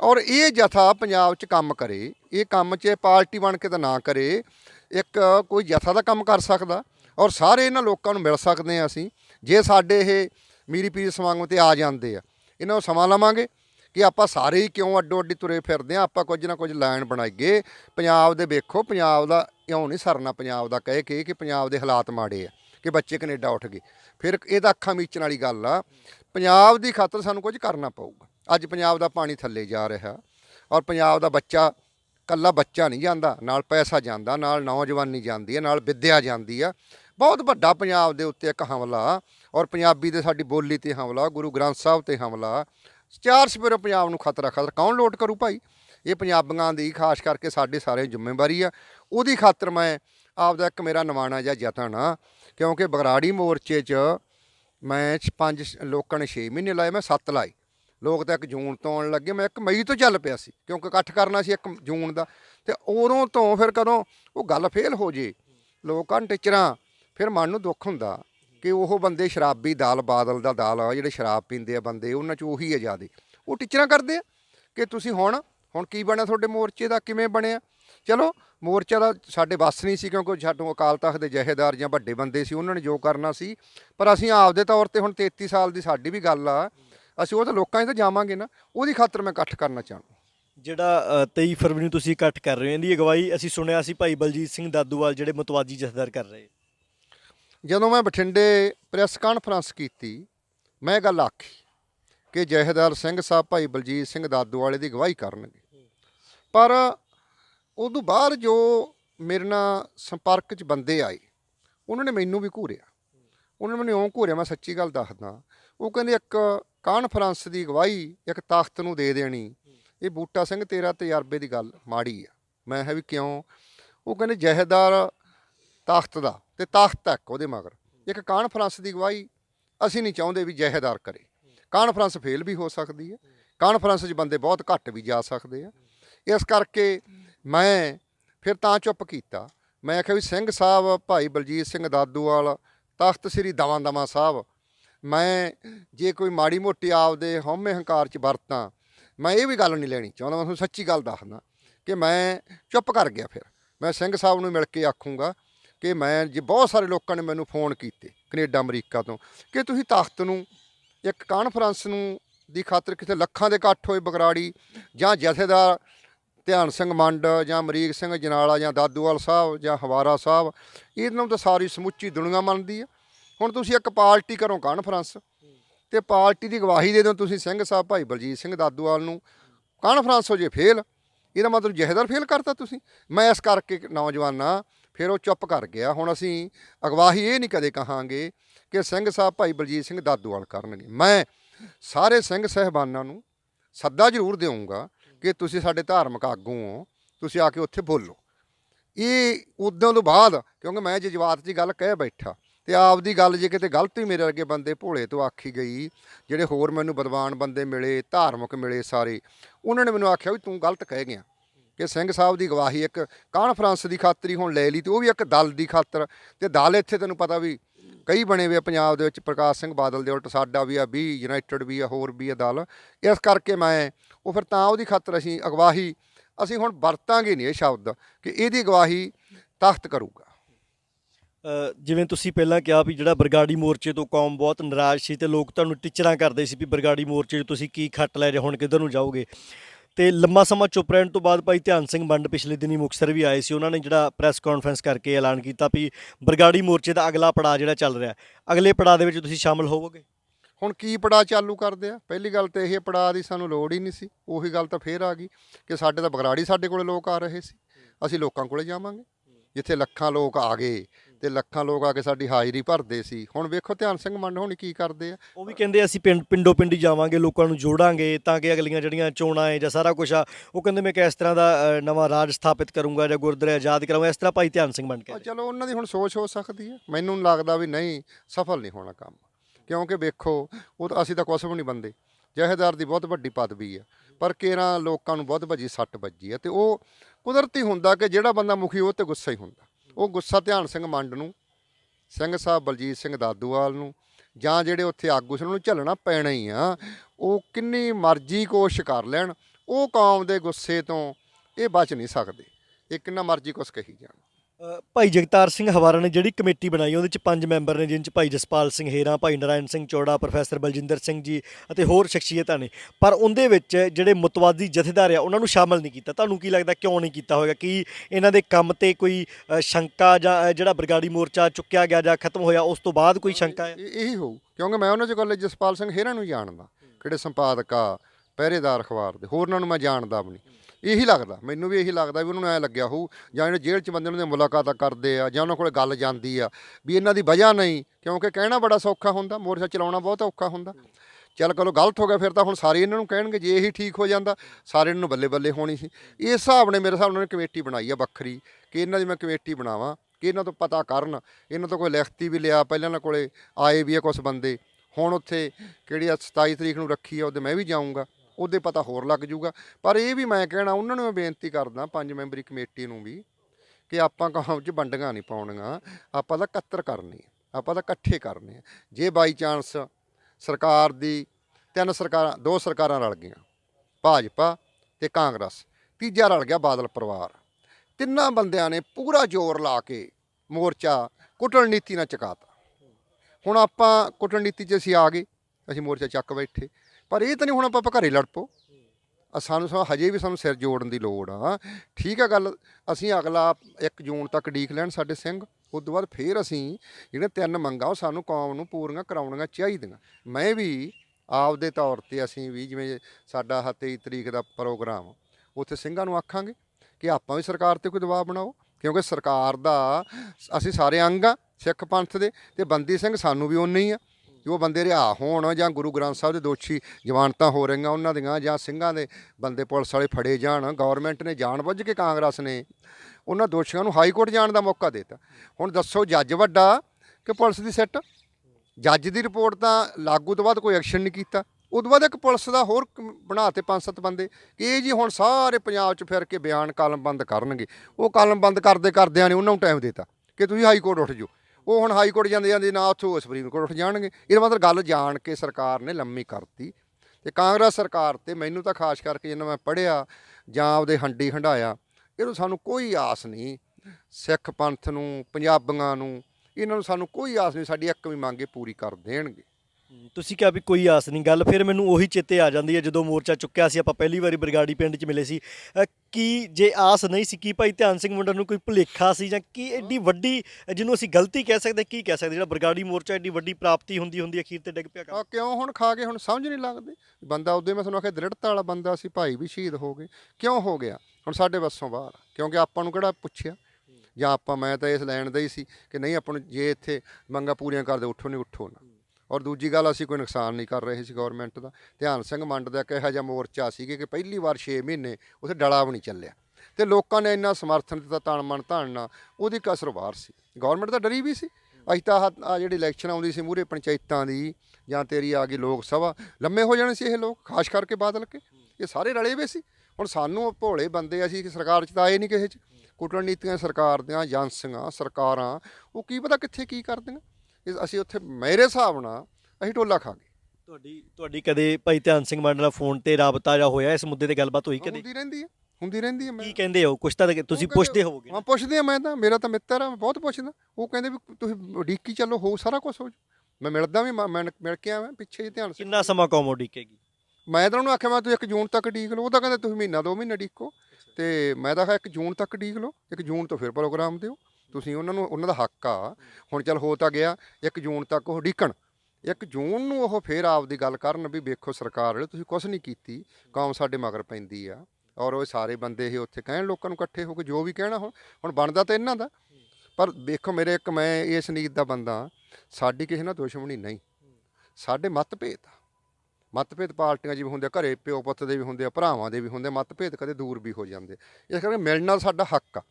ਔਰ ਇਹ ਜਥਾ ਪੰਜਾਬ 'ਚ ਕੰਮ ਕਰੇ, ਇਹ ਕੰਮ 'ਚ ਪਾਰਟੀ ਬਣ ਕੇ ਤਾਂ ਨਾ ਕਰੇ, ਇੱਕ ਕੋਈ ਜਥਾ ਦਾ ਕੰਮ ਕਰ ਸਕਦਾ ਔਰ ਸਾਰੇ ਇਹਨਾਂ ਲੋਕਾਂ ਨੂੰ ਮਿਲ ਸਕਦੇ ਆ ਅਸੀਂ। ਜੇ ਸਾਡੇ ਇਹ ਮੀਰੀ ਪੀਰੀ ਸਮਾਗਮ ਤੇ ਆ ਜਾਂਦੇ ਆ, ਇਹਨਾਂ ਨੂੰ ਸਮਾਂ ਲਵਾਂਗੇ। ਕਿ ਆਪਾਂ ਸਾਰੇ ਹੀ ਕਿਉਂ ਅੱਡੋ ਅੱਡੀ ਤੁਰੇ ਫਿਰਦੇ ਆ ਆਪਾਂ ਕੁਝ ਨਾ ਕੁਝ ਲਾਈਨ ਬਣਾਈਏ। ਪੰਜਾਬ ਦੇ ਵੇਖੋ, ਪੰਜਾਬ ਦਾ ਇਉਂ ਨਹੀਂ ਸਰਨਾ ਪੰਜਾਬ ਦਾ ਕਹੇ ਕਿ ਕਿ ਪੰਜਾਬ ਦੇ ਹਾਲਾਤ ਮਾੜੇ ਆ, ਕਿ ਬੱਚੇ ਕੈਨੇਡਾ ਉੱਠ ਗਏ। ਫਿਰ ਇਹ ਤਾਂ ਅੱਖਾਂ ਮੀਚਣ ਵਾਲੀ ਗੱਲ ਆ, ਪੰਜਾਬ ਦੀ ਖਾਤਰ ਸਾਨੂੰ ਕੁਝ ਕਰਨਾ ਪਊਗਾ। ਅੱਜ ਪੰਜਾਬ ਦਾ ਪਾਣੀ ਥੱਲੇ ਜਾ ਰਿਹਾ ਔਰ ਪੰਜਾਬ ਦਾ ਬੱਚਾ ਕੱਲਾ ਬੱਚਾ ਨਹੀਂ ਜਾਂਦਾ, ਨਾਲ ਪੈਸਾ ਜਾਂਦਾ, ਨਾਲ ਨੌਜਵਾਨੀ ਜਾਂਦੀ ਹੈ ਨਾਲ ਵਿੱਦਿਆ ਜਾਂਦੀ ਆ। ਬਹੁਤ ਵੱਡਾ ਪੰਜਾਬ ਦੇ ਉੱਤੇ ਇੱਕ ਹਮਲਾ ਔਰ ਪੰਜਾਬੀ ਦੇ ਸਾਡੀ ਬੋਲੀ ਤੇ ਹਮਲਾ, ਗੁਰੂ ਗ੍ਰੰਥ ਸਾਹਿਬ ਤੇ ਹਮਲਾ। ਚਾਰ ਸਪੇਰੋ ਪੰਜਾਬ ਨੂੰ ਖਤਰਾ ਖਤਰਾ। ਕੌਣ ਲੋਟ ਕਰੂ ਭਾਈ? ਇਹ ਪੰਜਾਬੀਆਂ ਦੀ ਖਾਸ ਕਰਕੇ ਸਾਡੇ ਸਾਰੇ ਜ਼ਿੰਮੇਵਾਰੀ ਆ। ਉਹਦੀ ਖਾਤਰ ਮੈਂ ਆਪਦਾ ਇੱਕ ਮੇਰਾ ਨਵਾਣਾ ਜਿਹਾ ਯਤਨ ਆ, ਕਿਉਂਕਿ ਬਗਰਾੜੀ ਮੋਰਚੇ 'ਚ ਮੈਂ ਪੰਜ ਲੋਕਾਂ ਨੇ 6 ਮਹੀਨੇ ਲਾਏ, ਮੈਂ 7 ਲਾਏ। ਲੋਕ ਤਾਂ ਇੱਕ ਜੂਨ ਤੋਂ ਆਉਣ ਲੱਗੇ, ਮੈਂ ਇੱਕ ਮਈ ਤੋਂ ਚੱਲ ਪਿਆ ਸੀ, ਕਿਉਂਕਿ ਇਕੱਠ ਕਰਨਾ ਸੀ ਇੱਕ ਜੂਨ ਦਾ। ਤੇ ਉਦੋਂ ਤੋਂ ਫਿਰ ਕਦੋਂ ਉਹ ਗੱਲ ਫੇਲ ਹੋ ਜੇ, ਲੋਕਾਂ ਨੂੰ ਟਿਚਰਾਂ, ਫਿਰ ਮਨ ਨੂੰ ਦੁੱਖ ਹੁੰਦਾ। ਕਿ ਉਹ ਬੰਦੇ ਸ਼ਰਾਬੀ ਦਾਲ ਬਾਦਲ ਦਾ ਦਾਲ ਆ ਜਿਹੜੇ ਸ਼ਰਾਬ ਪੀਂਦੇ ਆ ਬੰਦੇ ਉਹਨਾਂ 'ਚ ਉਹੀ ਆ ਜਿਆਦੇ। ਉਹ ਟੀਚਰਾਂ ਕਰਦੇ ਆ ਕਿ ਤੁਸੀਂ ਹੁਣ ਹੁਣ ਕੀ ਬਣਿਆ ਤੁਹਾਡੇ ਮੋਰਚੇ ਦਾ ਕਿਵੇਂ ਬਣਿਆ? ਚਲੋ ਮੋਰਚਾ ਦਾ ਸਾਡੇ ਵੱਸ ਨਹੀਂ ਸੀ ਕਿਉਂਕਿ ਸਾਡੋਂ ਅਕਾਲ ਤਖਤ ਦੇ ਜਹੇਦਾਰ ਜਾਂ ਵੱਡੇ ਬੰਦੇ ਸੀ ਉਹਨਾਂ ਨੇ ਜੋ ਕਰਨਾ ਸੀ। ਪਰ ਅਸੀਂ ਆਪਦੇ ਤੌਰ ਤੇ ਹੁਣ 33 ਸਾਲ ਦੀ ਸਾਡੀ ਵੀ ਗੱਲ ਆ ਅਸੀਂ ਉਹ ਤਾਂ ਲੋਕਾਂ 'ਚ ਤਾਂ ਜਾਵਾਂਗੇ ਨਾ ਉਹਦੀ ਖਾਤਰ ਮੈਂ ਇਕੱਠ ਕਰਨਾ ਚਾਹੁੰਦਾ। ਜਿਹੜਾ ਅ, 23 ਫਰਵਰੀ ਨੂੰ ਤੁਸੀਂ ਇਕੱਠ ਕਰ ਰਹੇ ਹੋ ਇਹਦੀ ਅਗਵਾਈ ਅਸੀਂ ਸੁਣਿਆ ਸੀ ਭਾਈ ਬਲਜੀਤ ਸਿੰਘ ਦਾਦੂਵਾਲ ਜਿਹੜੇ ਮਤਵਾਜੀ ਜਥੇਦਾਰ ਕਰ ਰਹੇ। ਜਦੋਂ ਮੈਂ ਬਠਿੰਡੇ ਪ੍ਰੈਸ ਕਾਨਫਰੰਸ ਕੀਤੀ, ਮੈਂ ਗੱਲ ਆਖੀ ਕਿ ਜਹਿਦਾਰ ਸਿੰਘ ਸਾਹਿਬ ਭਾਈ ਬਲਜੀਤ ਸਿੰਘ ਦਾਦੂ ਵਾਲੇ ਦੀ ਅਗਵਾਈ ਕਰਨਗੇ। ਪਰ ਉਦੋਂ ਬਾਅਦ ਜੋ ਮੇਰੇ ਨਾਲ ਸੰਪਰਕ 'ਚ ਬੰਦੇ ਆਏ, ਉਹਨਾਂ ਨੇ ਮੈਨੂੰ ਵੀ ਘੂਰਿਆ। ਉਹਨਾਂ ਨੇ ਮੈਨੂੰ ਇਉਂ ਘੂਰਿਆ, ਮੈਂ ਸੱਚੀ ਗੱਲ ਦੱਸਦਾ, ਉਹ ਕਹਿੰਦੇ ਇੱਕ ਕਾਨਫਰੰਸ ਦੀ ਅਗਵਾਈ ਇੱਕ ਤਖਤ ਨੂੰ ਦੇ ਦੇਣੀ, ਇਹ ਬੂਟਾ ਸਿੰਘ ਤੇਰਾ ਤਜਰਬੇ ਦੀ ਗੱਲ ਮਾੜੀ ਆ। ਮੈਂ ਕਿਹਾ ਵੀ ਕਿਉਂ? ਉਹ ਕਹਿੰਦੇ ਜਹਿਦਾਰ ਤਖਤ ਦਾ ਤੇ ਤਖਤ ਤੱਕ ਉਹਦੇ ਮਗਰ। ਇੱਕ ਕਾਨਫਰੰਸ ਦੀ ਅਗਵਾਈ ਅਸੀਂ ਨਹੀਂ ਚਾਹੁੰਦੇ ਵੀ ਜ਼ਹਿਦਾਰ ਕਰੇ। ਕਾਨਫਰੰਸ ਫੇਲ ਵੀ ਹੋ ਸਕਦੀ ਹੈ। ਕਾਨਫਰੰਸ 'ਚ ਬੰਦੇ ਬਹੁਤ ਘੱਟ ਵੀ ਜਾ ਸਕਦੇ ਆ। ਇਸ ਕਰਕੇ ਮੈਂ ਫਿਰ ਤਾਂ ਚੁੱਪ ਕੀਤਾ। ਮੈਂ ਆਖਿਆ ਵੀ ਸਿੰਘ ਸਾਹਿਬ, ਭਾਈ ਬਲਜੀਤ ਸਿੰਘ ਦਾਦੂਵਾਲ ਤਖਤ ਸ੍ਰੀ ਦਵਾਂ ਦਵਾਂ ਸਾਹਿਬ, ਮੈਂ ਜੇ ਕੋਈ ਮਾੜੀ ਮੋਟੀ ਆਪਦੇ ਹਉਮੈ ਹੰਕਾਰ 'ਚ ਵਰਤਾਂ, ਮੈਂ ਇਹ ਵੀ ਗੱਲ ਨਹੀਂ ਲੈਣੀ ਚਾਹੁੰਦਾ। ਮੈਂ ਤੁਹਾਨੂੰ ਸੱਚੀ ਗੱਲ ਦੱਸਦਾ ਕਿ ਮੈਂ ਚੁੱਪ ਕਰ ਗਿਆ ਫਿਰ। ਮੈਂ ਸਿੰਘ ਸਾਹਿਬ ਨੂੰ ਮਿਲ ਕੇ ਆਖੂੰਗਾ ਕਿ ਮੈਂ ਜੇ ਬਹੁਤ ਸਾਰੇ ਲੋਕਾਂ ਨੇ ਮੈਨੂੰ ਫੋਨ ਕੀਤੇ ਕੈਨੇਡਾ, ਅਮਰੀਕਾ ਤੋਂ ਕਿ ਤੁਸੀਂ ਤਖਤ ਨੂੰ ਇੱਕ ਕਾਨਫਰੰਸ ਨੂੰ ਦੀ ਖਾਤਰ ਕਿਤੇ ਲੱਖਾਂ ਦੇ ਇਕੱਠ ਹੋਏ ਬਗਰਾੜੀ ਜਾਂ ਜਥੇਦਾਰ ਧਿਆਨ ਸਿੰਘ ਮੰਡ ਜਾਂ ਅਮਰੀਕ ਸਿੰਘ ਜਨਾਲਾ ਜਾਂ ਦਾਦੂਵਾਲ ਸਾਹਿਬ ਜਾਂ ਹਵਾਰਾ ਸਾਹਿਬ, ਇਹਨਾਂ ਨੂੰ ਤਾਂ ਸਾਰੀ ਸਮੁੱਚੀ ਦੁਨੀਆ ਮੰਨਦੀ ਆ। ਹੁਣ ਤੁਸੀਂ ਇੱਕ ਪਾਰਟੀ ਕਰੋ ਕਾਨਫਰੰਸ ਤੇ ਪਾਰਟੀ ਦੀ ਗਵਾਹੀ ਦੇ ਦਿਓ ਤੁਸੀਂ ਸਿੰਘ ਸਾਹਿਬ, ਭਾਈ ਬਲਜੀਤ ਸਿੰਘ ਦਾਦੂਵਾਲ ਨੂੰ। ਕਾਨਫਰੰਸ ਹੋ ਜੇ ਫੇਲ ਇਹਦਾ ਮਤਲਬ ਜਹੇਦਾਰ ਫੇਲ ਕਰਤਾ ਤੁਸੀਂ। ਮੈਂ ਇਸ ਕਰਕੇ ਨੌਜਵਾਨਾਂ ਫਿਰ ਉਹ ਚੁੱਪ ਕਰ ਗਿਆ। ਹੁਣ ਅਸੀਂ ਅਗਵਾਹੀ ਇਹ ਨਹੀਂ ਕਦੇ ਕਹਾਂਗੇ ਕਿ ਸਿੰਘ ਸਾਹਿਬ ਭਾਈ ਬਲਜੀਤ ਸਿੰਘ ਦਾਦੂਵਾਲ ਕਰਨਗੇ। ਮੈਂ ਸਾਰੇ ਸਿੰਘ ਸਹਿਬਾਨਾਂ ਨੂੰ ਸੱਦਾ ਜ਼ਰੂਰ ਦੇਵਾਂਗਾ ਕਿ ਤੁਸੀਂ ਸਾਡੇ ਧਾਰਮਿਕ ਆਗੂ ਹੋ, ਤੁਸੀਂ ਆ ਕੇ ਉੱਥੇ ਬੋਲੋ। ਇਹ ਉਦੋਂ ਤੋਂ ਬਾਅਦ, ਕਿਉਂਕਿ ਮੈਂ ਜਜ਼ਬਾਤ ਦੀ ਗੱਲ ਕਹਿ ਬੈਠਾ, ਤੇ ਆਪਦੀ ਗੱਲ ਜੇ ਕਿਤੇ ਗਲਤ ਹੀ ਮੇਰੇ ਵਰਗੇ ਬੰਦੇ ਭੋਲੇ ਤੋਂ ਆਖੀ ਗਈ, ਜਿਹੜੇ ਹੋਰ ਮੈਨੂੰ ਬਦਵਾਨ ਬੰਦੇ ਮਿਲੇ, ਧਾਰਮਿਕ ਮਿਲੇ ਸਾਰੇ, ਉਹਨਾਂ ਨੇ ਮੈਨੂੰ ਆਖਿਆ ਵੀ ਤੂੰ ਗਲਤ ਕਹਿ ਗਿਆ। ਕਿ ਸਿੰਘ ਸਾਹਿਬ ਦੀ ਗਵਾਹੀ ਇੱਕ ਕਾਨਫਰੰਸ ਦੀ ਖਾਤਰੀ ਹੁਣ ਲੈ ਲਈ ਤੇ ਉਹ ਵੀ ਇੱਕ ਦਲ ਦੀ ਖਾਤਰ ਤੇ ਦਲ ਇੱਥੇ ਤੈਨੂੰ ਪਤਾ ਵੀ ਕਈ ਬਣੇ ਹੋਏ ਪੰਜਾਬ ਦੇ ਵਿੱਚ, ਪ੍ਰਕਾਸ਼ ਸਿੰਘ ਬਾਦਲ ਦੇ ਉਲਟ ਸਾਡਾ ਵੀ ਆ, ਵੀ ਯੂਨਾਈਟਿਡ ਵੀ ਆ, ਹੋਰ ਵੀ ਆ ਦਲ। ਇਸ ਕਰਕੇ ਮੈਂ ਉਹ ਫਿਰ ਤਾਂ ਉਹਦੀ ਖਾਤਰ ਅਸੀਂ ਅਗਵਾਹੀ, ਅਸੀਂ ਹੁਣ ਵਰਤਾਂਗੇ ਨਹੀਂ ਇਹ ਸ਼ਬਦ ਕਿ ਇਹਦੀ ਅਗਵਾਹੀ ਤਖਤ ਕਰੂਗਾ। ਜਿਵੇਂ ਤੁਸੀਂ ਪਹਿਲਾਂ ਕਿਹਾ ਵੀ ਜਿਹੜਾ ਬਰਗਾੜੀ ਮੋਰਚੇ ਤੋਂ ਕੌਮ ਬਹੁਤ ਨਾਰਾਜ਼ ਸੀ ਤੇ ਲੋਕ ਤੁਹਾਨੂੰ ਟੀਚਰਾਂ ਕਰਦੇ ਸੀ ਵੀ ਬਰਗਾੜੀ ਮੋਰਚੇ 'ਚ ਤੁਸੀਂ ਕੀ ਖੱਟ ਲੈ ਰਹੇ ਹੁਣ ਕਿੱਧਰ ਨੂੰ ਜਾਓਗੇ? ਤੇ ਲੰਮਾ ਸਮਾਂ ਚੁੱਪ ਰਹਿਣ ਤੋਂ ਬਾਅਦ ਭਾਈ ਧਿਆਨ ਸਿੰਘ ਬੰਡ ਪਿਛਲੇ ਦਿਨੀ ਮੁਕਤਸਰ ਵੀ ਆਏ ਸੀ। ਉਹਨਾਂ ਨੇ ਜਿਹੜਾ ਪ੍ਰੈਸ ਕਾਨਫਰੰਸ ਕਰਕੇ ਐਲਾਨ ਕੀਤਾ ਵੀ ਬਰਗਾੜੀ ਮੋਰਚੇ ਦਾ ਅਗਲਾ ਪੜਾਅ ਜਿਹੜਾ ਚੱਲ ਰਿਹਾ ਅਗਲੇ ਪੜਾਅ ਦੇ ਵਿੱਚ ਤੁਸੀਂ ਸ਼ਾਮਲ ਹੋਵੋਗੇ? ਹੁਣ ਕੀ ਪੜਾਅ ਚਾਲੂ ਕਰਦੇ ਆ? ਪਹਿਲੀ ਗੱਲ ਤੇ ਇਹ ਪੜਾਅ ਦੀ ਸਾਨੂੰ ਲੋੜ ਹੀ ਨਹੀਂ ਸੀ। ਉਹੀ ਗੱਲ ਤਾਂ ਫੇਰ ਆ ਗਈ ਕਿ ਸਾਡੇ ਤਾਂ ਬਗਰਾੜੀ ਸਾਡੇ ਕੋਲੇ ਲੋਕ ਆ ਰਹੇ ਸੀ। ਅਸੀਂ ਲੋਕਾਂ ਕੋਲੇ ਜਾਵਾਂਗੇ। ਜਿੱਥੇ ਲੱਖਾਂ ਲੋਕ ਆ ਗਏ ਤੇ ਲੱਖਾਂ ਲੋਕ ਆ ਕੇ ਸਾਡੀ ਹਾਜ਼ਰੀ ਭਰਦੇ ਸੀ। ਹੁਣ ਵੇਖੋ ਧਿਆਨ ਸਿੰਘ ਮੰਡ ਹੁਣ ਕੀ ਕਰਦੇ ਆ। ਉਹ ਵੀ ਕਹਿੰਦੇ ਅਸੀਂ ਪਿੰਡ ਪਿੰਡੋ ਪਿੰਡੀ ਜਾਵਾਂਗੇ ਲੋਕਾਂ ਨੂੰ ਜੋੜਾਂਗੇ ਤਾਂ ਕਿ ਅਗਲੀਆਂ ਜਿਹੜੀਆਂ ਚੋਣਾਂ ਹੈ ਜਾਂ ਸਾਰਾ ਕੁਝ ਆ ਉਹ ਕਹਿੰਦੇ ਮੈਂ ਕਿਸ ਤਰ੍ਹਾਂ ਦਾ ਨਵਾਂ ਰਾਜ ਸਥਾਪਿਤ ਕਰੂੰਗਾ ਜਾਂ ਗੁਰਦੁਆਰੇ ਆਜ਼ਾਦ ਕਰਾਂਗਾ ਇਸ ਤਰ੍ਹਾਂ ਭਾਈ ਧਿਆਨ ਸਿੰਘ ਮੰਡ ਆ ਕਹਿੰਦੇ ਚਲੋ ਉਹਨਾਂ ਦੀ ਹੁਣ ਸੋਚ ਹੋ ਸਕਦੀ ਹੈ ਮੈਨੂੰ ਲੱਗਦਾ ਵੀ ਨਹੀਂ ਸਫਲ ਨਹੀਂ ਹੋਣਾ ਕੰਮ। ਕਿਉਂਕਿ ਵੇਖੋ ਉਹ ਤਾਂ ਅਸੀਂ ਤਾਂ ਕੁਛ ਵੀ ਨਹੀਂ ਬੰਦੇ। ਜਹੇਦਾਰ ਦੀ ਬਹੁਤ ਵੱਡੀ ਪਦਵੀ ਹੈ ਪਰ ਕੇਰਾਂ ਲੋਕਾਂ ਨੂੰ ਬਹੁਤ ਵੱਜੀ ਸੱਟ ਵੱਜੀ ਹੈ ਤੇ ਉਹ ਕੁਦਰਤੀ ਹੁੰਦਾ ਕਿ ਜਿਹੜਾ ਬੰਦਾ ਮੁਖੀ ਉਹ ਤੇ ਗੁੱਸਾ ਹੀ ਹੁੰਦਾ। ਉਹ ਗੁੱਸਾ ਧਿਆਨ ਸਿੰਘ ਮੰਡ ਨੂੰ, ਸਿੰਘ ਸਾਹਿਬ ਬਲਜੀਤ ਸਿੰਘ ਦਾਦੂਵਾਲ ਨੂੰ, ਜਾਂ ਜਿਹੜੇ ਉੱਥੇ ਆਗੂ ਸੀ, ਉਹਨਾਂ ਨੂੰ ਝੱਲਣਾ ਪੈਣਾ ਹੀ ਆ। ਉਹ ਕਿੰਨੀ ਮਰਜ਼ੀ ਕੋਸ਼ਿਸ਼ ਕਰ ਲੈਣ, ਉਹ ਕੌਮ ਦੇ ਗੁੱਸੇ ਤੋਂ ਇਹ ਬਚ ਨਹੀਂ ਸਕਦੇ। ਇਹ ਕਿੰਨਾ ਮਰਜ਼ੀ ਕੁਛ ਕਹੀ ਜਾਣ। ਭਾਈ ਜਗਤਾਰ ਸਿੰਘ ਹਵਾਰਾ ਨੇ ਜਿਹੜੀ ਕਮੇਟੀ ਬਣਾਈ, ਉਹਦੇ ਚ ਪੰਜ ਮੈਂਬਰ ਨੇ ਜਿਨ੍ਹਾਂ ਚ ਭਾਈ ਜਸਪਾਲ ਸਿੰਘ ਹੇਰਾ, ਭਾਈ ਨਰਾਇਣ ਸਿੰਘ ਚੋੜਾ, ਪ੍ਰੋਫੈਸਰ ਬਲਜਿੰਦਰ ਸਿੰਘ ਜੀ ਅਤੇ ਹੋਰ ਸ਼ਖਸੀਅਤਾਂ ਨੇ। ਪਰ ਉਹਦੇ ਵਿੱਚ ਜਿਹੜੇ ਮੁਤਵਾਦੀ ਜਥੇਦਾਰ ਆ, ਉਹਨਾਂ ਨੂੰ ਸ਼ਾਮਲ ਨਹੀਂ ਕੀਤਾ। ਤੁਹਾਨੂੰ ਕੀ ਲੱਗਦਾ ਕਿਉਂ ਨਹੀਂ ਕੀਤਾ ਹੋਵੇਗਾ ਕਿ ਇਹਨਾਂ ਦੇ ਕੰਮ ਤੇ ਕੋਈ ਸ਼ੰਕਾ ਜਾਂ ਜਿਹੜਾ ਬਰਗਾੜੀ ਮੋਰਚਾ ਚੁੱਕਿਆ ਗਿਆ ਜਾਂ ਖਤਮ ਹੋਇਆ, ਉਸ ਤੋਂ ਬਾਅਦ ਕੋਈ ਸ਼ੰਕਾ ਹੈ? ਇਹੀ ਹੋਊ। ਕਿਉਂਕਿ ਮੈਂ ਉਹਨਾਂ ਚ ਗੱਲ ਜਸਪਾਲ ਸਿੰਘ ਹੇਰਾ ਨੂੰ ਜਾਣਦਾ। ਕਿਹੜੇ ਸੰਪਾਦਕ ਆ, ਪਹਿਰੇਦਾਰ ਅਖਬਾਰ ਦੇ। ਹੋਰ ਉਹਨਾਂ ਨੂੰ ਮੈਂ ਜਾਣਦਾ ਵੀ ਨਹੀਂ। ਇਹੀ ਲੱਗਦਾ, ਮੈਨੂੰ ਵੀ ਇਹੀ ਲੱਗਦਾ ਵੀ ਉਹਨਾਂ ਨੂੰ ਐ ਲੱਗਿਆ ਹੋਊ, ਜਾਂ ਜਿਹੜੇ ਜੇਲ੍ਹ ਚ ਬੰਦੇ ਉਹਨਾਂ ਦੀ ਮੁਲਾਕਾਤਾਂ ਕਰਦੇ ਆ, ਜਾਂ ਉਹਨਾਂ ਕੋਲ ਗੱਲ ਜਾਂਦੀ ਆ, ਵੀ ਇਹਨਾਂ ਦੀ ਵਜ੍ਹਾ ਨਹੀਂ, ਕਿਉਂਕਿ ਕਹਿਣਾ ਬੜਾ ਸੌਖਾ ਹੁੰਦਾ ਮੋਰਚਾ ਚਲਾਉਣਾ ਬਹੁਤ ਔਖਾ ਹੁੰਦਾ। ਚੱਲ ਕਲੋ ਗਲਤ ਹੋ ਗਿਆ, ਫਿਰ ਤਾਂ ਹੁਣ ਸਾਰੇ ਇਹਨਾਂ ਨੂੰ ਕਹਿਣਗੇ, ਜੇ ਇਹੀ ਠੀਕ ਹੋ ਜਾਂਦਾ, ਸਾਰੇ ਇਹਨਾਂ ਨੂੰ ਬੱਲੇ ਬੱਲੇ ਹੋਣੀ ਸੀ। ਇਸ ਹਿਸਾਬ ਨੇ ਮੇਰੇ ਹਿਸਾਬ ਨਾਲ ਕਮੇਟੀ ਬਣਾਈ ਆ ਵੱਖਰੀ, ਕਿ ਇਹਨਾਂ ਦੀ ਮੈਂ ਕਮੇਟੀ ਬਣਾਵਾਂ, ਕਿ ਇਹਨਾਂ ਤੋਂ ਪਤਾ ਕਰਨ, ਇਹਨਾਂ ਤੋਂ ਕੋਈ ਲਿਖਤੀ ਵੀ ਲਿਆ, ਪਹਿਲਾਂ ਇਹਨਾਂ ਕੋਲੇ ਆਏ ਵੀ ਆ ਕੁਝ ਬੰਦੇ, ਹੁਣ ਉੱਥੇ ਕਿਹੜੀ ਆ 27 ਤਰੀਕ ਨੂੰ ਰੱਖੀ ਆ, ਉਹਦੇ ਮੈਂ ਵੀ ਜਾਊਂਗਾ। ਉਹਦੇ ਪਤਾ ਹੋਰ ਲੱਗ ਜਾਊਗਾ ਪਰ ਇਹ ਵੀ ਮੈਂ ਕਹਿਣਾ, ਉਹਨਾਂ ਨੂੰ ਮੈਂ ਬੇਨਤੀ ਕਰਦਾ ਪੰਜ ਮੈਂਬਰੀ ਕਮੇਟੀ ਨੂੰ ਵੀ ਕਿ ਆਪਾਂ ਕਹਾਂ 'ਚ ਵੰਡੀਆਂ ਨਹੀਂ ਪਾਉਣੀਆਂ, ਆਪਾਂ ਤਾਂ ਇਕੱਤਰ ਕਰਨੀ ਆਪਾਂ ਤਾਂ ਇਕੱਠੇ ਕਰਨੇ ਜੇ ਬਾਈ ਚਾਂਸ ਸਰਕਾਰ ਦੀ ਤਿੰਨ ਸਰਕਾਰਾਂ, ਦੋ ਸਰਕਾਰਾਂ ਰਲ ਗਈਆਂ, ਭਾਜਪਾ ਤੇ ਕਾਂਗਰਸ, ਤੀਜਾ ਰਲ ਗਿਆ ਬਾਦਲ ਪਰਿਵਾਰ। ਤਿੰਨਾਂ ਬੰਦਿਆਂ ਨੇ ਪੂਰਾ ਜ਼ੋਰ ਲਾ ਕੇ ਮੋਰਚਾ ਕੁੱਟਣ ਨੀਤੀ ਨਾਲ ਚਕਾਤਾ। ਹੁਣ ਆਪਾਂ ਕੁੱਟਣ ਨੀਤੀ 'ਚ ਅਸੀਂ ਆ ਗਏ, ਅਸੀਂ ਮੋਰਚਾ ਚੱਕ ਬੈਠੇ। ਪਰ ਇਹ ਤਾਂ ਨਹੀਂ ਹੁਣ ਆਪਾਂ ਆਪਾਂ ਘਰੇ ਲੜ ਪਓ। ਸਾਨੂੰ ਸਾ, ਹਜੇ ਵੀ ਸਾਨੂੰ ਸਿਰ ਜੋੜਨ ਦੀ ਲੋੜ ਆ। ਠੀਕ ਆ ਗੱਲ, ਅਸੀਂ ਅਗਲਾ 1 ਜੂਨ ਤੱਕ ਡੀਕ ਲੈਣ ਸਾਡੇ ਸਿੰਘ ਉਸ ਤੋਂ ਬਾਅਦ ਫੇਰ ਅਸੀਂ ਜਿਹੜੇ ਤਿੰਨ ਮੰਗਾਂ ਉਹ ਸਾਨੂੰ ਕੌਮ ਨੂੰ ਪੂਰੀਆਂ ਕਰਾਉਣੀਆਂ ਚਾਹੀਦੀਆਂ। ਮੈਂ ਵੀ ਆਪਦੇ ਤੌਰ ਤੇ ਅਸੀਂ ਵੀ ਜਿਵੇਂ ਸਾਡਾ ਆਹ 23 ਤਰੀਕ ਦਾ ਪ੍ਰੋਗਰਾਮ, ਉੱਥੇ ਸਿੰਘਾਂ ਨੂੰ ਆਖਾਂਗੇ ਕਿ ਆਪਾਂ ਵੀ ਸਰਕਾਰ ਤੇ ਕੋਈ ਦਬਾਅ ਬਣਾਓ, ਕਿਉਂਕਿ ਸਰਕਾਰ ਦਾ, ਅਸੀਂ ਸਾਰੇ ਅੰਗ ਆ ਸਿੱਖ ਪੰਥ ਦੇ ਤੇ ਬੰਦੀ ਸਿੰਘ ਸਾਨੂੰ ਵੀ ਉਨੇ ਹੀ ਆ। ਜੋ ਬੰਦੇ ਰਿਹਾ ਹੋਣ ਜਾਂ ਗੁਰੂ ਗ੍ਰੰਥ ਸਾਹਿਬ ਦੇ ਦੋਸ਼ੀ ਜਵਾਨਤਾਂ ਹੋ ਰਹੀਆਂ ਉਹਨਾਂ ਦੀਆਂ ਜਾਂ ਸਿੰਘਾਂ ਦੇ ਬੰਦੇ ਪੁਲਿਸ ਵਾਲੇ ਫੜੇ ਜਾਣ ਗਵਰਨਮੈਂਟ ਨੇ ਜਾਣਬੁੱਝ ਕੇ ਕਾਂਗਰਸ ਨੇ ਉਹਨਾਂ ਦੋਸ਼ੀਆਂ ਨੂੰ ਹਾਈ ਕੋਰਟ ਜਾਣ ਦਾ ਮੌਕਾ ਦਿੱਤਾ। ਹੁਣ ਦੱਸੋ ਜੱਜ ਵੱਡਾ ਕਿ ਪੁਲਿਸ ਦੀ ਸੈੱਟ? ਜੱਜ ਦੀ ਰਿਪੋਰਟ ਤਾਂ ਲਾਗੂ ਤੋਂ ਬਾਅਦ ਕੋਈ ਐਕਸ਼ਨ ਨਹੀਂ ਕੀਤਾ। ਉਦੋਂ ਬਾਅਦ ਇੱਕ ਪੁਲਿਸ ਦਾ ਹੋਰ ਕਮ- ਬਣਾਤੇ ਪੰਜ ਸੱਤ ਬੰਦੇ ਕਿ ਇਹ ਜੀ ਹੁਣ ਸਾਰੇ ਪੰਜਾਬ 'ਚ ਫਿਰ ਕੇ ਬਿਆਨ ਕਲਮ ਬੰਦ ਕਰਨਗੇ। ਉਹ ਕਲਮ ਬੰਦ ਕਰਦੇ ਕਰਦਿਆਂ ਨੇ ਉਹਨਾਂ ਨੂੰ ਟਾਈਮ ਦਿੱਤਾ ਕਿ ਤੁਸੀਂ ਹਾਈ ਕੋਰਟ ਉੱਠ ਜਾਓ। ਉਹ ਹੁਣ ਹਾਈ ਕੋਰਟ ਜਾਂਦੇ ਜਾਂਦੇ ਨਾ ਉੱਥੋਂ ਸੁਪਰੀਮ ਕੋਰਟ ਉੱਠ ਜਾਣਗੇ। ਇਹਦਾ ਮਤਲਬ ਗੱਲ ਜਾਣ ਕੇ ਸਰਕਾਰ ਨੇ ਲੰਮੀ ਕਰਤੀ। ਤੇ ਕਾਂਗਰਸ ਸਰਕਾਰ ਤੇ ਮੈਨੂੰ ਤਾਂ ਖਾਸ ਕਰਕੇ ਜਿੰਨਾ ਮੈਂ ਪੜ੍ਹਿਆ ਜਾਂ ਉਹਦੇ ਹੰਡੀ ਹੰਡਾਇਆ ਇਹਨੂੰ ਸਾਨੂੰ ਕੋਈ ਆਸ ਨਹੀਂ। ਸਿੱਖ ਪੰਥ ਨੂੰ, ਪੰਜਾਬੀਆਂ ਨੂੰ, ਇਹਨਾਂ ਨੂੰ ਸਾਨੂੰ ਕੋਈ ਆਸ ਨਹੀਂ। ਸਾਡੀ ਇੱਕ ਵੀ ਮੰਗ ਇਹ ਪੂਰੀ ਕਰ ਦੇਣਗੇ। ਤੁਸੀਂ ਕਿਹਾ ਵੀ ਕੋਈ ਆਸ ਨਹੀਂ ਗੱਲ ਫਿਰ ਮੈਨੂੰ ਉਹੀ ਚੇਤੇ ਆ ਜਾਂਦੀ ਹੈ ਜਦੋਂ ਮੋਰਚਾ ਚੁੱਕਿਆ ਸੀ ਆਪਾਂ ਪਹਿਲੀ ਵਾਰੀ ਬਰਗਾੜੀ ਪਿੰਡ 'ਚ ਮਿਲੇ ਸੀ। ਅ, ਕੀ ਜੇ ਆਸ ਨਹੀਂ ਸੀ ਕੀ ਭਾਈ ਧਿਆਨ ਸਿੰਘ ਮੁੰਡਾ ਨੂੰ ਕੋਈ ਭੁਲੇਖਾ ਸੀ ਜਾਂ ਕੀ ਐਡੀ ਵੱਡੀ ਜਿਹਨੂੰ ਅਸੀਂ ਗਲਤੀ ਕਹਿ ਸਕਦੇ ਕੀ ਕਹਿ ਸਕਦੇ ਜਿਹੜਾ ਬਰਗਾੜੀ ਮੋਰਚਾ ਐਡੀ ਵੱਡੀ ਪ੍ਰਾਪਤੀ ਹੁੰਦੀ ਹੁੰਦੀ ਅਖੀਰ ਤੇ ਡਿੱਗ ਪਿਆ ਕੰਮ? ਆ ਕਿਉਂ ਹੁਣ ਖਾ ਕੇ ਹੁਣ ਸਮਝ ਨਹੀਂ ਲੱਗਦੀ? ਬੰਦਾ ਉਦੋਂ ਮੈਂ ਤੁਹਾਨੂੰ ਆਖਿਆ ਦ੍ਰਿੜਤਾ ਵਾਲਾ ਬੰਦਾ ਸੀ ਭਾਈ ਵੀ ਸ਼ਹੀਦ ਹੋ ਗਏ। ਕਿਉਂ ਹੋ ਗਿਆ? ਹੁਣ ਸਾਡੇ ਵੱਸੋਂ ਬਾਹਰ ਆ। ਕਿਉਂਕਿ ਆਪਾਂ ਨੂੰ ਕਿਹੜਾ ਪੁੱਛਿਆ? ਜਾਂ ਆਪਾਂ ਮੈਂ ਤਾਂ ਇਸ ਲੈਣ ਦਾ ਹੀ ਸੀ ਕਿ ਨਹੀਂ ਆਪਾਂ ਨੂੰ ਜੇ ਇੱਥੇ ਮੰਗਾਂ ਪੂਰੀਆਂ ਕਰਦੇ ਉੱਠੋ ਨਹੀਂ ਉੱਠੋ ਨਾ। ਔਰ ਦੂਜੀ ਗੱਲ, ਅਸੀਂ ਕੋਈ ਨੁਕਸਾਨ ਨਹੀਂ ਕਰ ਰਹੇ ਸੀ ਗਵਰਨਮੈਂਟ ਦਾ। ਧਿਆਨ ਸਿੰਘ ਮੰਡ ਦਾ ਕਿਹਾ ਜਿਹਾ ਮੋਰਚਾ ਸੀ ਕਿ ਪਹਿਲੀ ਵਾਰ 6 ਮਹੀਨੇ ਉੱਥੇ ਡਲਾ ਵੀ ਨਹੀਂ ਚੱਲਿਆ। ਤੇ ਲੋਕਾਂ ਨੇ ਇੰਨਾ ਸਮਰਥਨ ਦਿੱਤਾ ਤਣ ਮਨ ਧਾਣਨਾ ਉਹਦੀ ਕਸਰ ਬਾਹਰ ਸੀ। ਗਵਰਨਮੈਂਟ ਤਾਂ ਡਰੀ ਵੀ ਸੀ। ਅੱਜ ਤਾਂ ਆ ਜਿਹੜੀ ਇਲੈਕਸ਼ਨ ਆਉਂਦੀ ਸੀ ਮੂਰੇ ਪੰਚਾਇਤਾਂ ਦੀ, ਜਾਂ ਤੇਰੀ ਆ ਗਈ ਲੋਕ ਸਭਾ, ਲੰਮੇ ਹੋ ਜਾਣੇ ਸੀ ਇਹ ਲੋਕ, ਖਾਸ ਕਰਕੇ ਬਾਦਲ ਕੇ। ਇਹ ਸਾਰੇ ਰਲੇ ਵੇ ਸੀ। ਹੁਣ ਸਾਨੂੰ ਭੋਲੇ ਬੰਦੇ ਅਸੀਂ ਸਰਕਾਰ ਚ ਤਾਂ ਆਏ ਨਹੀਂ ਕਿਸੇ ਚ। ਕੂਟਨੀਤੀਆਂ ਸਰਕਾਰ ਦੀਆਂ ਏਜੰਸੀਆਂ ਸਰਕਾਰਾਂ, ਉਹ ਕੀ ਪਤਾ ਕਿੱਥੇ ਕੀ ਕਰਦੀਆਂ ਇਹ ਅਸੀਂ ਉੱਥੇ ਮੇਰੇ ਹਿਸਾਬ ਨਾਲ ਅਸੀਂ ਟੋਲਾ ਖਾ ਗਏ। ਤੁਹਾਡੀ ਤੁਹਾਡੀ ਕਦੇ ਭਾਈ ਧਿਆਨ ਸਿੰਘ ਮੰਡ ਨਾਲ ਫੋਨ ਤੇ ਰਾਬਤਾ ਜਾਂ ਹੋਇਆ ਇਸ ਮੁੱਦੇ ਤੇ ਗੱਲਬਾਤ ਹੋਈ ਕਦੇ? ਹੁੰਦੀ ਰਹਿੰਦੀ ਹੈ ਹੁੰਦੀ ਰਹਿੰਦੀ ਹੈ ਮੈਂ ਕੀ ਕਹਿੰਦੇ ਹੋ? ਕੁਛ ਤਾਂ ਤੁਸੀਂ ਪੁੱਛਦੇ ਹੋਵੋਗੇ ਹਾਂ ਪੁੱਛਦੇ ਆ ਮੈਂ ਤਾਂ ਮੇਰਾ ਤਾਂ ਮਿੱਤਰ ਆ ਮੈਂ ਬਹੁਤ ਪੁੱਛਦਾ। ਉਹ ਕਹਿੰਦੇ ਵੀ ਤੁਸੀਂ ਡੀਕੀ ਚੱਲੋ ਹੋ ਸਾਰਾ ਕੁਝ ਹੋ। ਮੈਂ ਮਿਲਦਾ ਵੀ ਮੈਂ ਮਿਲ ਕੇ ਆਵਾਂ ਪਿੱਛੇ ਜਿਹੇ ਧਿਆਨ ਸਿੰਘ ਕਿੰਨਾ ਸਮਾਂ ਕੌਮ ਉਡੀਕੇਗੀ? ਮੈਂ ਤਾਂ ਉਹਨੂੰ ਆਖਿਆ ਮੈਂ ਤੁਸੀਂ 1 ਜੂਨ ਤੱਕ ਡੀਕ ਲਓ ਉਹ ਤਾਂ ਕਹਿੰਦੇ ਤੁਸੀਂ ਮਹੀਨਾ ਦੋ ਮਹੀਨੇ ਡੀਕੋ ਤੇ ਮੈਂ ਤਾਂ ਕਿਹਾ 1 ਜੂਨ ਤੱਕ ਡੀਕ ਲਓ 1 ਜੂਨ ਤੋਂ ਫਿਰ ਪ੍ਰੋਗਰਾਮ ਦਿਓ। ਤੁਸੀਂ ਉਹਨਾਂ ਨੂੰ, ਉਹਨਾਂ ਦਾ ਹੱਕ ਆ। ਹੁਣ ਚੱਲ ਹੋ ਤਾਂ ਗਿਆ 1 ਜੂਨ ਤੱਕ ਉਹ ਡੀਕਣ 1 ਜੂਨ ਨੂੰ ਉਹ ਫੇਰ ਆਪਦੀ ਗੱਲ ਕਰਨ ਵੀ ਵੇਖੋ ਸਰਕਾਰ ਵਾਲੇ, ਤੁਸੀਂ ਕੁਝ ਨਹੀਂ ਕੀਤੀ, ਕੌਮ ਸਾਡੇ ਮਗਰ ਪੈਂਦੀ ਆ। ਔਰ ਉਹ ਸਾਰੇ ਬੰਦੇ ਇਹ ਉੱਥੇ ਕਹਿਣ ਲੋਕਾਂ ਨੂੰ ਇਕੱਠੇ ਹੋ ਕੇ ਜੋ ਵੀ ਕਹਿਣਾ ਹੁਣ ਹੁਣ ਬਣਦਾ ਤਾਂ ਇਹਨਾਂ ਦਾ। ਪਰ ਵੇਖੋ ਮੇਰੇ ਇੱਕ ਮੈਂ ਇਸ ਨੀਤ ਦਾ ਬੰਦਾ ਸਾਡੀ ਕਿਸੇ ਨਾਲ ਦੁਸ਼ਮਣੀ ਨਹੀਂ। ਸਾਡੇ ਮਤਭੇਦ ਆ। ਮਤਭੇਦ ਪਾਰਟੀਆਂ ਜਿਵੇਂ ਹੁੰਦੇ ਘਰੇ ਪਿਓ ਪੁੱਤ ਦੇ ਵੀ ਹੁੰਦੇ ਆ, ਭਰਾਵਾਂ ਦੇ ਵੀ ਹੁੰਦੇ ਮਤਭੇਦ ਕਦੇ ਦੂਰ ਵੀ ਹੋ ਜਾਂਦੇ। ਇਸ ਕਰਕੇ ਮਿਲਣਾ ਸਾਡਾ ਹੱਕ ਆ।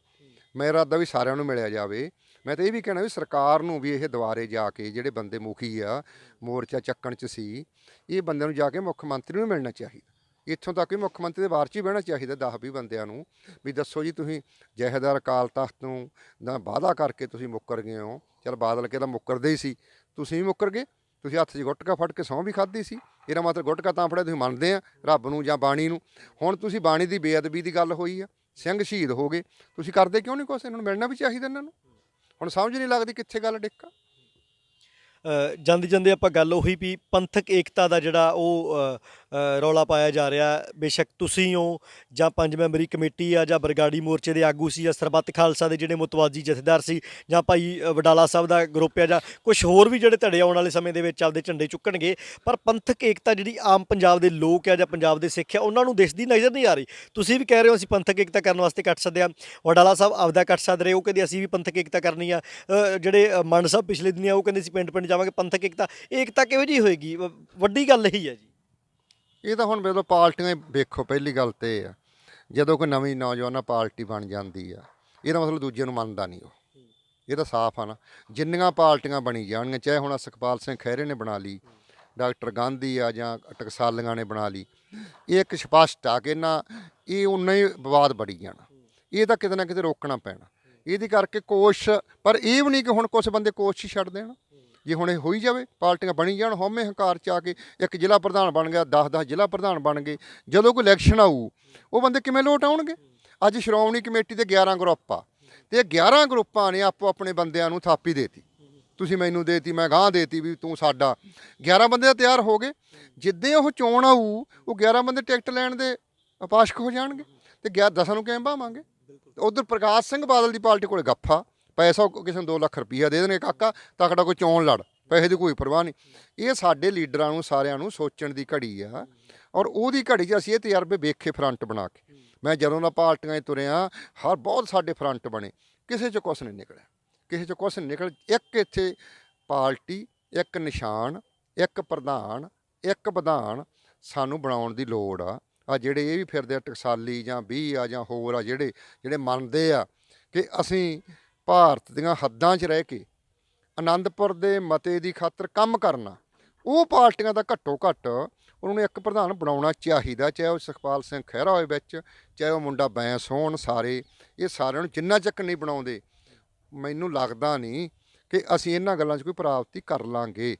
ਮੇਰਾ ਇਰਾਦਾ ਵੀ ਸਾਰਿਆਂ ਨੂੰ ਮਿਲਿਆ ਜਾਵੇ। ਮੈਂ ਤਾਂ ਇਹ ਵੀ ਕਹਿਣਾ ਵੀ ਸਰਕਾਰ ਨੂੰ ਵੀ ਇਹ ਦੁਆਰੇ ਜਾ ਕੇ ਜਿਹੜੇ ਬੰਦੇ ਮੁਖੀ ਆ, ਮੋਰਚਾ ਚੱਕਣ ਚ ਸੀ, ਇਹ ਬੰਦਿਆਂ ਨੂੰ ਜਾ ਕੇ ਮੁੱਖ ਮੰਤਰੀ ਨੂੰ ਮਿਲਣਾ ਚਾਹੀਦਾ। ਇੱਥੋਂ ਤੱਕ ਵੀ ਮੁੱਖ ਮੰਤਰੀ ਦੇ ਵਾਰ ਚ ਹੀ ਬਹਿਣਾ ਚਾਹੀਦਾ 10 20 ਬੰਦਿਆਂ ਨੂੰ ਵੀ ਦੱਸੋ ਜੀ ਤੁਸੀਂ ਜਹੇਦਾਰ ਅਕਾਲ ਤਖਤ ਨੂੰ ਦਾ ਵਾਅਦਾ ਕਰਕੇ ਤੁਸੀਂ ਮੁੱਕਰ ਗਏ ਹੋ। ਚਲ ਬਾਦਲ ਕੇ ਤਾਂ ਮੁੱਕਰਦੇ ਹੀ ਸੀ। ਤੁਸੀਂ ਵੀ ਮੁੱਕਰ ਗਏ। ਤੁਸੀਂ ਹੱਥ 'ਚ ਗੁਟਕਾ ਫੜ ਕੇ ਸਹੁੰ ਵੀ ਖਾਧੀ ਸੀ। ਇਹਦਾ ਮਤਲਬ ਗੁਟਕਾ ਤਾਂ ਫੜਿਆ ਤੁਸੀਂ ਮੰਨਦੇ ਆ ਰੱਬ ਨੂੰ ਜਾਂ ਬਾਣੀ ਨੂੰ। ਹੁਣ ਤੁਸੀਂ ਬਾਣੀ ਦੀ ਬੇਅਦਬੀ ਦੀ ਗੱਲ ਹੋਈ ਆ। ਸਿੰਘ ਸ਼ਹੀਦ ਹੋ ਗਏ। ਤੁਸੀਂ ਕਰਦੇ ਕਿਉਂ ਨਹੀਂ ਕੁਛ? ਇਹਨਾਂ ਨੂੰ ਮਿਲਣਾ ਵੀ ਚਾਹੀਦਾ ਇਹਨਾਂ ਨੂੰ। ਹੁਣ ਸਮਝ ਨਹੀਂ ਲੱਗਦੀ ਕਿੱਥੇ ਗੱਲ ਡਿੱਕਾ ਅ, ਜਾਂਦੇ ਜਾਂਦੇ ਆਪਾਂ ਗੱਲ ਉਹੀ ਵੀ ਪੰਥਕ ਏਕਤਾ ਦਾ ਜਿਹੜਾ ਉਹ ਅ, ਰੌਲਾ ਪਾਇਆ ਜਾ ਰਿਹਾ। ਬੇਸ਼ੱਕ ਤੁਸੀਂ ਹੋ ਜਾਂ ਪੰਜ ਮੈਂਬਰੀ ਕਮੇਟੀ ਆ ਜਾਂ ਬਰਗਾੜੀ ਮੋਰਚੇ ਦੇ ਆਗੂ ਸੀ ਜਾਂ ਸਰਬੱਤ ਖਾਲਸਾ ਦੇ ਜਿਹੜੇ ਮੁਤਵਾਜੀ ਜਥੇਦਾਰ ਸੀ ਜਾਂ ਭਾਈ ਵਡਾਲਾ ਸਾਹਿਬ ਦਾ ਗਰੁੱਪ ਆ ਜਾਂ ਕੁਝ ਹੋਰ ਵੀ ਜਿਹੜੇ ਧੜੇ ਆਉਣ ਵਾਲੇ ਸਮੇਂ ਦੇ ਵਿੱਚ ਆਪਦੇ ਝੰਡੇ ਚੁੱਕਣਗੇ। ਪਰ ਪੰਥਕ ਏਕਤਾ ਜਿਹੜੀ ਆਮ ਪੰਜਾਬ ਦੇ ਲੋਕ ਆ ਜਾਂ ਪੰਜਾਬ ਦੇ ਸਿੱਖ ਆ, ਉਹਨਾਂ ਨੂੰ ਦਿਸਦੀ ਨਜ਼ਰ ਨਹੀਂ ਆ ਰਹੀ। ਤੁਸੀਂ ਵੀ ਕਹਿ ਰਹੇ ਹੋ ਅਸੀਂ ਪੰਥਕ ਏਕਤਾ ਕਰਨ ਵਾਸਤੇ ਕੱਟ ਸਕਦੇ ਸੱਦਿਆ ਵਡਾਲਾ ਸਾਹਿਬ ਆਪਦਾ ਕੱਟ ਸਕਦੇ ਰਹੇ, ਉਹ ਕਹਿੰਦੇ ਅਸੀਂ ਵੀ ਪੰਥਕ ਏਕਤਾ ਕਰਨੀ ਆ। ਜਿਹੜੇ ਮਨ ਸਾਹਿਬ ਪਿਛਲੇ ਦਿਨੀ ਆ, ਉਹ ਕਹਿੰਦੇ ਸੀ ਪਿੰਡ ਪਿੰਡ ਜਾਵਾਂਗੇ। ਪੰਥਕ ਏਕਤਾ ਏਕਤਾ ਕਿਹੋ ਜਿਹੀ ਹੋਏਗੀ? ਵ- ਵੱਡੀ ਗੱਲ ਇਹੀ ਹੈ ਜੀ। ਇਹ ਤਾਂ ਹੁਣ ਵੇਖੋ ਪਾਰਟੀਆਂ ਵੇਖੋ, ਪਹਿਲੀ ਗੱਲ ਤੇ ਇਹ ਆ, ਜਦੋਂ ਕੋਈ ਨਵੀਂ ਨੌਜਵਾਨਾਂ ਪਾਰਟੀ ਬਣ ਜਾਂਦੀ ਆ, ਇਹਦਾ ਮਤਲਬ ਦੂਜੇ ਨੂੰ ਮੰਨਦਾ ਨਹੀਂ ਉਹ। ਇਹ ਤਾਂ ਸਾਫ਼ ਆ ਨਾ, ਜਿੰਨੀਆਂ ਪਾਰਟੀਆਂ ਬਣੀ ਜਾਣਗੀਆਂ, ਚਾਹੇ ਹੁਣ ਸੁਖਪਾਲ ਸਿੰਘ ਖਹਿਰੇ ਨੇ ਬਣਾ ਲਈ, ਡਾਕਟਰ ਗਾਂਧੀ ਆ ਜਾਂ ਟਕਸਾਲੀਆਂ ਨੇ ਬਣਾ ਲਈ, ਇਹ ਇੱਕ ਸਪਸ਼ਟ ਆ ਕਿ ਨਾ ਇਹ ਉਨਾ ਹੀ ਵਿਵਾਦ ਬੜੀ ਜਾਣਾ। ਇਹ ਤਾਂ ਕਿਤੇ ਨਾ ਕਿਤੇ ਰੋਕਣਾ ਪੈਣਾ। ਇਹਦੀ ਕਰਕੇ ਕੋਸ਼, ਪਰ ਇਹ ਵੀ ਨਹੀਂ ਕਿ ਹੁਣ ਕੁਝ ਬੰਦੇ ਕੋਸ਼ ਹੀ ਛੱਡ ਦੇਣ। ਜੇ ਹੁਣ ਇਹ ਹੋਈ ਜਾਵੇ, ਪਾਰਟੀਆਂ ਬਣੀ ਜਾਣ, ਹਉਮੈ ਹੰਕਾਰ ਚ ਆ ਕੇ ਇੱਕ ਜ਼ਿਲ੍ਹਾ ਪ੍ਰਧਾਨ ਬਣ ਗਿਆ 10-10 ਜ਼ਿਲ੍ਹਾ ਪ੍ਰਧਾਨ ਬਣ ਗਏ, ਜਦੋਂ ਕੋਈ ਇਲੈਕਸ਼ਨ ਆਊ, ਉਹ ਬੰਦੇ ਕਿਵੇਂ ਲੋਟ ਆਉਣਗੇ? ਅੱਜ ਸ਼੍ਰੋਮਣੀ ਕਮੇਟੀ ਦੇ 11 ਗਰੁੱਪ ਆ, ਤੇ ਇਹ 11 ਗਰੁੱਪਾਂ ਨੇ ਆਪੋ ਆਪਣੇ ਬੰਦਿਆਂ ਨੂੰ ਥਾਪੀ ਦੇਤੀ। ਤੁਸੀਂ ਮੈਨੂੰ ਦੇਤੀ, ਮੈਂ ਗਾਂ ਦੇਤੀ ਵੀ ਤੂੰ ਸਾਡਾ। 11 ਬੰਦੇ ਤਾਂ ਤਿਆਰ ਹੋ ਗਏ। ਜਿੱਦੇ ਉਹ ਚੋਣ ਆਊ, ਉਹ 11 ਬੰਦੇ ਟਿਕਟ ਲੈਣ ਦੇ ਅਪਾਸ਼ਕ ਹੋ ਜਾਣਗੇ ਤੇ 11 ਦਸਾਂ ਨੂੰ ਕਿਵੇਂ ਭਾਵਾਂਗੇ? ਉਧਰ ਪ੍ਰਕਾਸ਼ ਸਿੰਘ ਬਾਦਲ ਦੀ ਪਾਰਟੀ ਕੋਲੇ ਗੱਫਾ। ਪੈਸਾ ਉਹ ਕਿਸੇ ਨੂੰ 2 ਲੱਖ ਰੁਪਈਆ ਦੇ ਦੇਣਗੇ, ਕਾਕਾ ਤਕੜਾ ਕੋਈ ਚੋਣ ਲੜ, ਪੈਸੇ ਦੀ ਕੋਈ ਪਰਵਾਹ ਨਹੀਂ। ਇਹ ਸਾਡੇ ਲੀਡਰਾਂ ਨੂੰ, ਸਾਰਿਆਂ ਨੂੰ ਸੋਚਣ ਦੀ ਘੜੀ ਆ ਔਰ ਉਹਦੀ ਘੜੀ 'ਚ ਅਸੀਂ ਇਹ ਤਜਰਬੇ ਵੇਖੇ ਫਰੰਟ ਬਣਾ ਕੇ। ਮੈਂ ਜਦੋਂ ਦਾ ਪਾਰਟੀਆਂ 'ਚ ਤੁਰਿਆ, ਹਰ ਬਹੁਤ ਸਾਡੇ ਫਰੰਟ ਬਣੇ, ਕਿਸੇ 'ਚ ਕੁਛ ਨਹੀਂ ਨਿਕਲਿਆ। ਕਿਸੇ 'ਚ ਕੁਛ ਨਹੀਂ ਨਿਕਲ, ਇੱਕ ਇੱਥੇ ਪਾਰਟੀ, ਇੱਕ ਨਿਸ਼ਾਨ, ਇੱਕ ਪ੍ਰਧਾਨ, ਇੱਕ ਵਿਧਾਨ ਸਾਨੂੰ ਬਣਾਉਣ ਦੀ ਲੋੜ ਆ। ਆ ਜਿਹੜੇ ਇਹ ਵੀ ਫਿਰਦੇ ਆ, ਟਕਸਾਲੀ ਜਾਂ 20 ਆ ਜਾਂ ਹੋਰ ਆ ਜਿਹੜੇ ਜਿਹੜੇ ਮੰਨਦੇ ਆ ਕਿ ਅਸੀਂ ਭਾਰਤ ਦੀਆਂ ਹੱਦਾਂ 'ਚ ਰਹਿ ਕੇ ਆਨੰਦਪੁਰ ਦੇ ਮਤੇ ਦੀ ਖਾਤਰ ਕੰਮ ਕਰਨਾ, ਉਹ ਪਾਰਟੀਆਂ ਦਾ ਘੱਟੋ ਘੱਟ ਉਹਨਾਂ ਨੂੰ ਇੱਕ ਪ੍ਰਧਾਨ ਬਣਾਉਣਾ ਚਾਹੀਦਾ, ਚਾਹੇ ਉਹ ਸੁਖਪਾਲ ਸਿੰਘ ਖਹਿਰਾ ਹੋਏ ਵਿੱਚ, ਚਾਹੇ ਉਹ ਮੁੰਡਾ ਬੈਂਸ ਹੋਣ ਸਾਰੇ, ਇਹ ਸਾਰਿਆਂ ਨੂੰ ਜਿੰਨਾ ਚੱਕ ਨਹੀਂ ਬਣਾਉਂਦੇ। ਮੈਨੂੰ ਲੱਗਦਾ ਨਹੀਂ ਕਿ ਅਸੀਂ ਇਹਨਾਂ ਗੱਲਾਂ 'ਚ ਕੋਈ ਪ੍ਰਾਪਤੀ ਕਰ ਲਾਂਗੇ।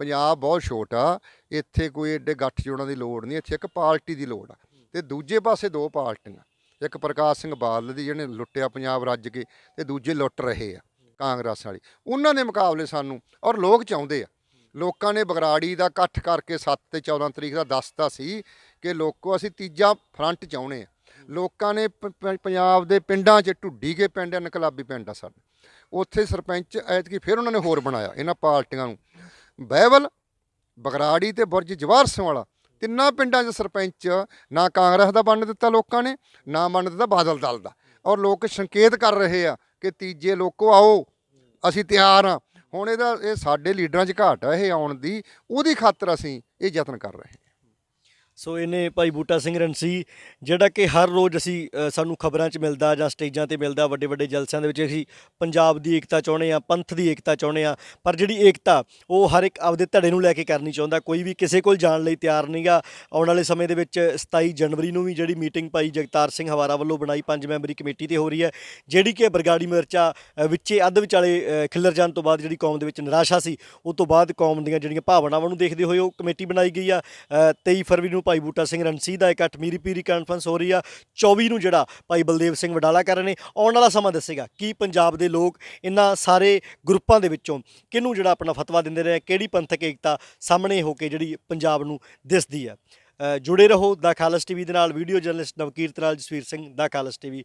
ਪੰਜਾਬ ਬਹੁਤ ਛੋਟਾ ਇੱਥੇ ਕੋਈ ਏਡੇ ਗੱਠ ਜੋੜਾਂ ਦੀ ਲੋੜ ਨਹੀਂ, ਇੱਥੇ ਇੱਕ ਪਾਰਟੀ ਦੀ ਲੋੜ ਆ ਤੇ ਦੂਜੇ ਪਾਸੇ ਦੋ ਪਾਰਟੀਆਂ। ਇੱਕ ਪ੍ਰਕਾਸ਼ ਸਿੰਘ ਬਾਦਲ ਦੀ ਜਿਹਨੇ ਲੁੱਟਿਆ ਪੰਜਾਬ ਰੱਜ ਕੇ ਤੇ ਦੂਜੇ ਲੁੱਟ ਰਹੇ ਆ ਕਾਂਗਰਸ ਵਾਲੀ। ਉਹਨਾਂ ਦੇ ਮੁਕਾਬਲੇ ਸਾਨੂੰ ਔਰ ਲੋਕ ਚਾਹੁੰਦੇ ਆ। ਲੋਕਾਂ ਨੇ ਬਗਰਾੜੀ ਦਾ ਇਕੱਠ ਕਰਕੇ 7 ਤੇ 14 ਤਰੀਕ ਦਾ ਦੱਸਤਾ ਸੀ ਕਿ ਲੋਕੋ ਅਸੀਂ ਤੀਜਾ ਫਰੰਟ ਚਾਹੁੰਦੇ ਆ। ਲੋਕਾਂ ਨੇ ਪ- ਪ- ਪੰਜਾਬ ਦੇ ਪਿੰਡਾਂ 'ਚ ਢੁੱਡੀ ਕੇ ਪਿੰਡ ਆ, ਇਨਕਲਾਬੀ ਪਿੰਡ ਆ ਸਾਡੇ। ਉੱਥੇ ਸਰਪੰਚ ਐਤਕੀ ਫਿਰ ਉਹਨਾਂ ਨੇ ਹੋਰ ਬਣਾਇਆ ਇਹਨਾਂ ਪਾਰਟੀਆਂ ਨੂੰ। ਬਹਿਵਲ ਬਗਰਾੜੀ ਤੇ ਬੁਰਜ ਜਵਾਹਰ ਸਿੰਘ ਵਾਲਾ ਤਿੰਨਾਂ ਪਿੰਡਾਂ 'ਚ ਸਰਪੰਚ, ਨਾ ਕਾਂਗਰਸ ਦਾ ਬੰਨ ਦਿੱਤਾ ਲੋਕਾਂ ਨੇ, ਨਾ ਬੰਨ ਦਿੱਤਾ ਬਾਦਲ ਦਲ ਦਾ। ਔਰ ਲੋਕ ਸੰਕੇਤ ਕਰ ਰਹੇ ਆ ਕਿ ਤੀਜੇ ਲੋਕੋ ਆਓ, ਅਸੀਂ ਤਿਆਰ ਆ। ਹੁਣ ਇਹਦਾ, ਇਹ ਸਾਡੇ ਲੀਡਰਾਂ 'ਚ ਘਾਟ ਆ, ਇਹ ਆਉਣ ਦੀ, ਉਹਦੀ ਖਾਤਰ ਅਸੀਂ ਇਹ ਯਤਨ ਕਰ ਰਹੇ ਹਾਂ। ਸੋ ਇਹਨੇ ਭਾਈ ਬੂਟਾ ਸਿੰਘ ਰਣਸੀ ਜਿਹੜਾ ਕਿ ਹਰ ਰੋਜ਼ ਅਸੀਂ ਸਾਨੂੰ ਖਬਰਾਂ 'ਚ ਮਿਲਦਾ ਜਾਂ ਸਟੇਜਾਂ ਤੇ ਮਿਲਦਾ ਵੱਡੇ ਵੱਡੇ ਜਲਸਿਆਂ ਦੇ ਵਿੱਚ ਅਸੀਂ ਪੰਜਾਬ ਦੀ ਏਕਤਾ ਚਾਹੁੰਦੇ ਆ ਪੰਥ ਦੀ ਏਕਤਾ ਚਾਹੁੰਦੇ ਆ ਪਰ ਜਿਹੜੀ ਏਕਤਾ ਉਹ ਹਰ ਇੱਕ ਆਪਦੇ ਧੜੇ ਨੂੰ ਲੈ ਕੇ ਕਰਨੀ ਚਾਹੁੰਦਾ ਕੋਈ ਵੀ ਕਿਸੇ ਕੋਲ ਜਾਣ ਲਈ ਤਿਆਰ ਨਹੀਂਗਾ ਆਉਣ ਵਾਲੇ ਸਮੇਂ ਦੇ ਵਿੱਚ 27 ਜਨਵਰੀ ਨੂੰ ਵੀ ਜਿਹੜੀ ਮੀਟਿੰਗ ਭਾਈ ਜਗਤਾਰ ਸਿੰਘ ਹਵਾਰਾ ਵੱਲੋਂ ਬਣਾਈ ਪੰਜ ਮੈਂਬਰੀ ਕਮੇਟੀ ਤੇ ਹੋ ਰਹੀ ਹੈ ਜਿਹੜੀ ਕਿ ਬਰਗਾੜੀ ਮਿਰਚਾ ਵਿੱਚੇ ਅੱਧ ਵਿਚਾਲੇ ਖਿਲਰ ਜਾਣ ਤੋਂ ਬਾਅਦ ਜਿਹੜੀ ਕੌਮ ਦੇ ਵਿੱਚ ਨਿਰਾਸ਼ਾ ਸੀ ਉਹ ਤੋਂ ਬਾਅਦ ਕੌਮ ਦੀਆਂ ਜਿਹੜੀਆਂ ਭਾਵਨਾਵਾਂ ਨੂੰ ਦੇਖਦੇ ਹੋਏ ਉਹ ਕਮੇਟੀ ਬਣਾਈ ਗਈ ਆ ਅ, 23 ਫਰਵਰੀ ਨੂੰ ਭਾਈ ਬੂਟਾ ਸਿੰਘ ਰਣਸੀ ਦਾ ਇਕੱਠ ਮੀਰੀ ਪੀਰੀ ਕਾਨਫਰੰਸ ਹੋ ਰਹੀ ਆ। 24 ਨੂੰ ਜਿਹੜਾ ਭਾਈ ਬਲਦੇਵ ਸਿੰਘ ਵਡਾਲਾ ਕਰ ਰਹੇ ਨੇ। ਆਉਣ ਵਾਲਾ ਸਮਾਂ ਦੱਸੇਗਾ ਕੀ ਪੰਜਾਬ ਦੇ ਲੋਕ ਇਹਨਾਂ ਸਾਰੇ ਗਰੁੱਪਾਂ ਦੇ ਵਿੱਚੋਂ ਕਿਹਨੂੰ ਜਿਹੜਾ ਆਪਣਾ ਫਤਵਾ ਦਿੰਦੇ ਰਹੇ, ਕਿਹੜੀ ਪੰਥਕ ਏਕਤਾ ਸਾਹਮਣੇ ਹੋ ਕੇ ਜਿਹੜੀ ਪੰਜਾਬ ਨੂੰ ਦਿਸਦੀ ਆ ਜੁੜੇ ਰਹੋ ਦਾ ਖਾਲਸ ਟੀਵੀ ਦੇ ਨਾਲ, ਵੀਡੀਓ ਜਰਨਲਿਸਟ ਨਵਕੀਰਤ ਲਾਲ ਜਸਵੀਰ ਸਿੰਘ, ਦਾ ਖਾਲਸ ਟੀਵੀ।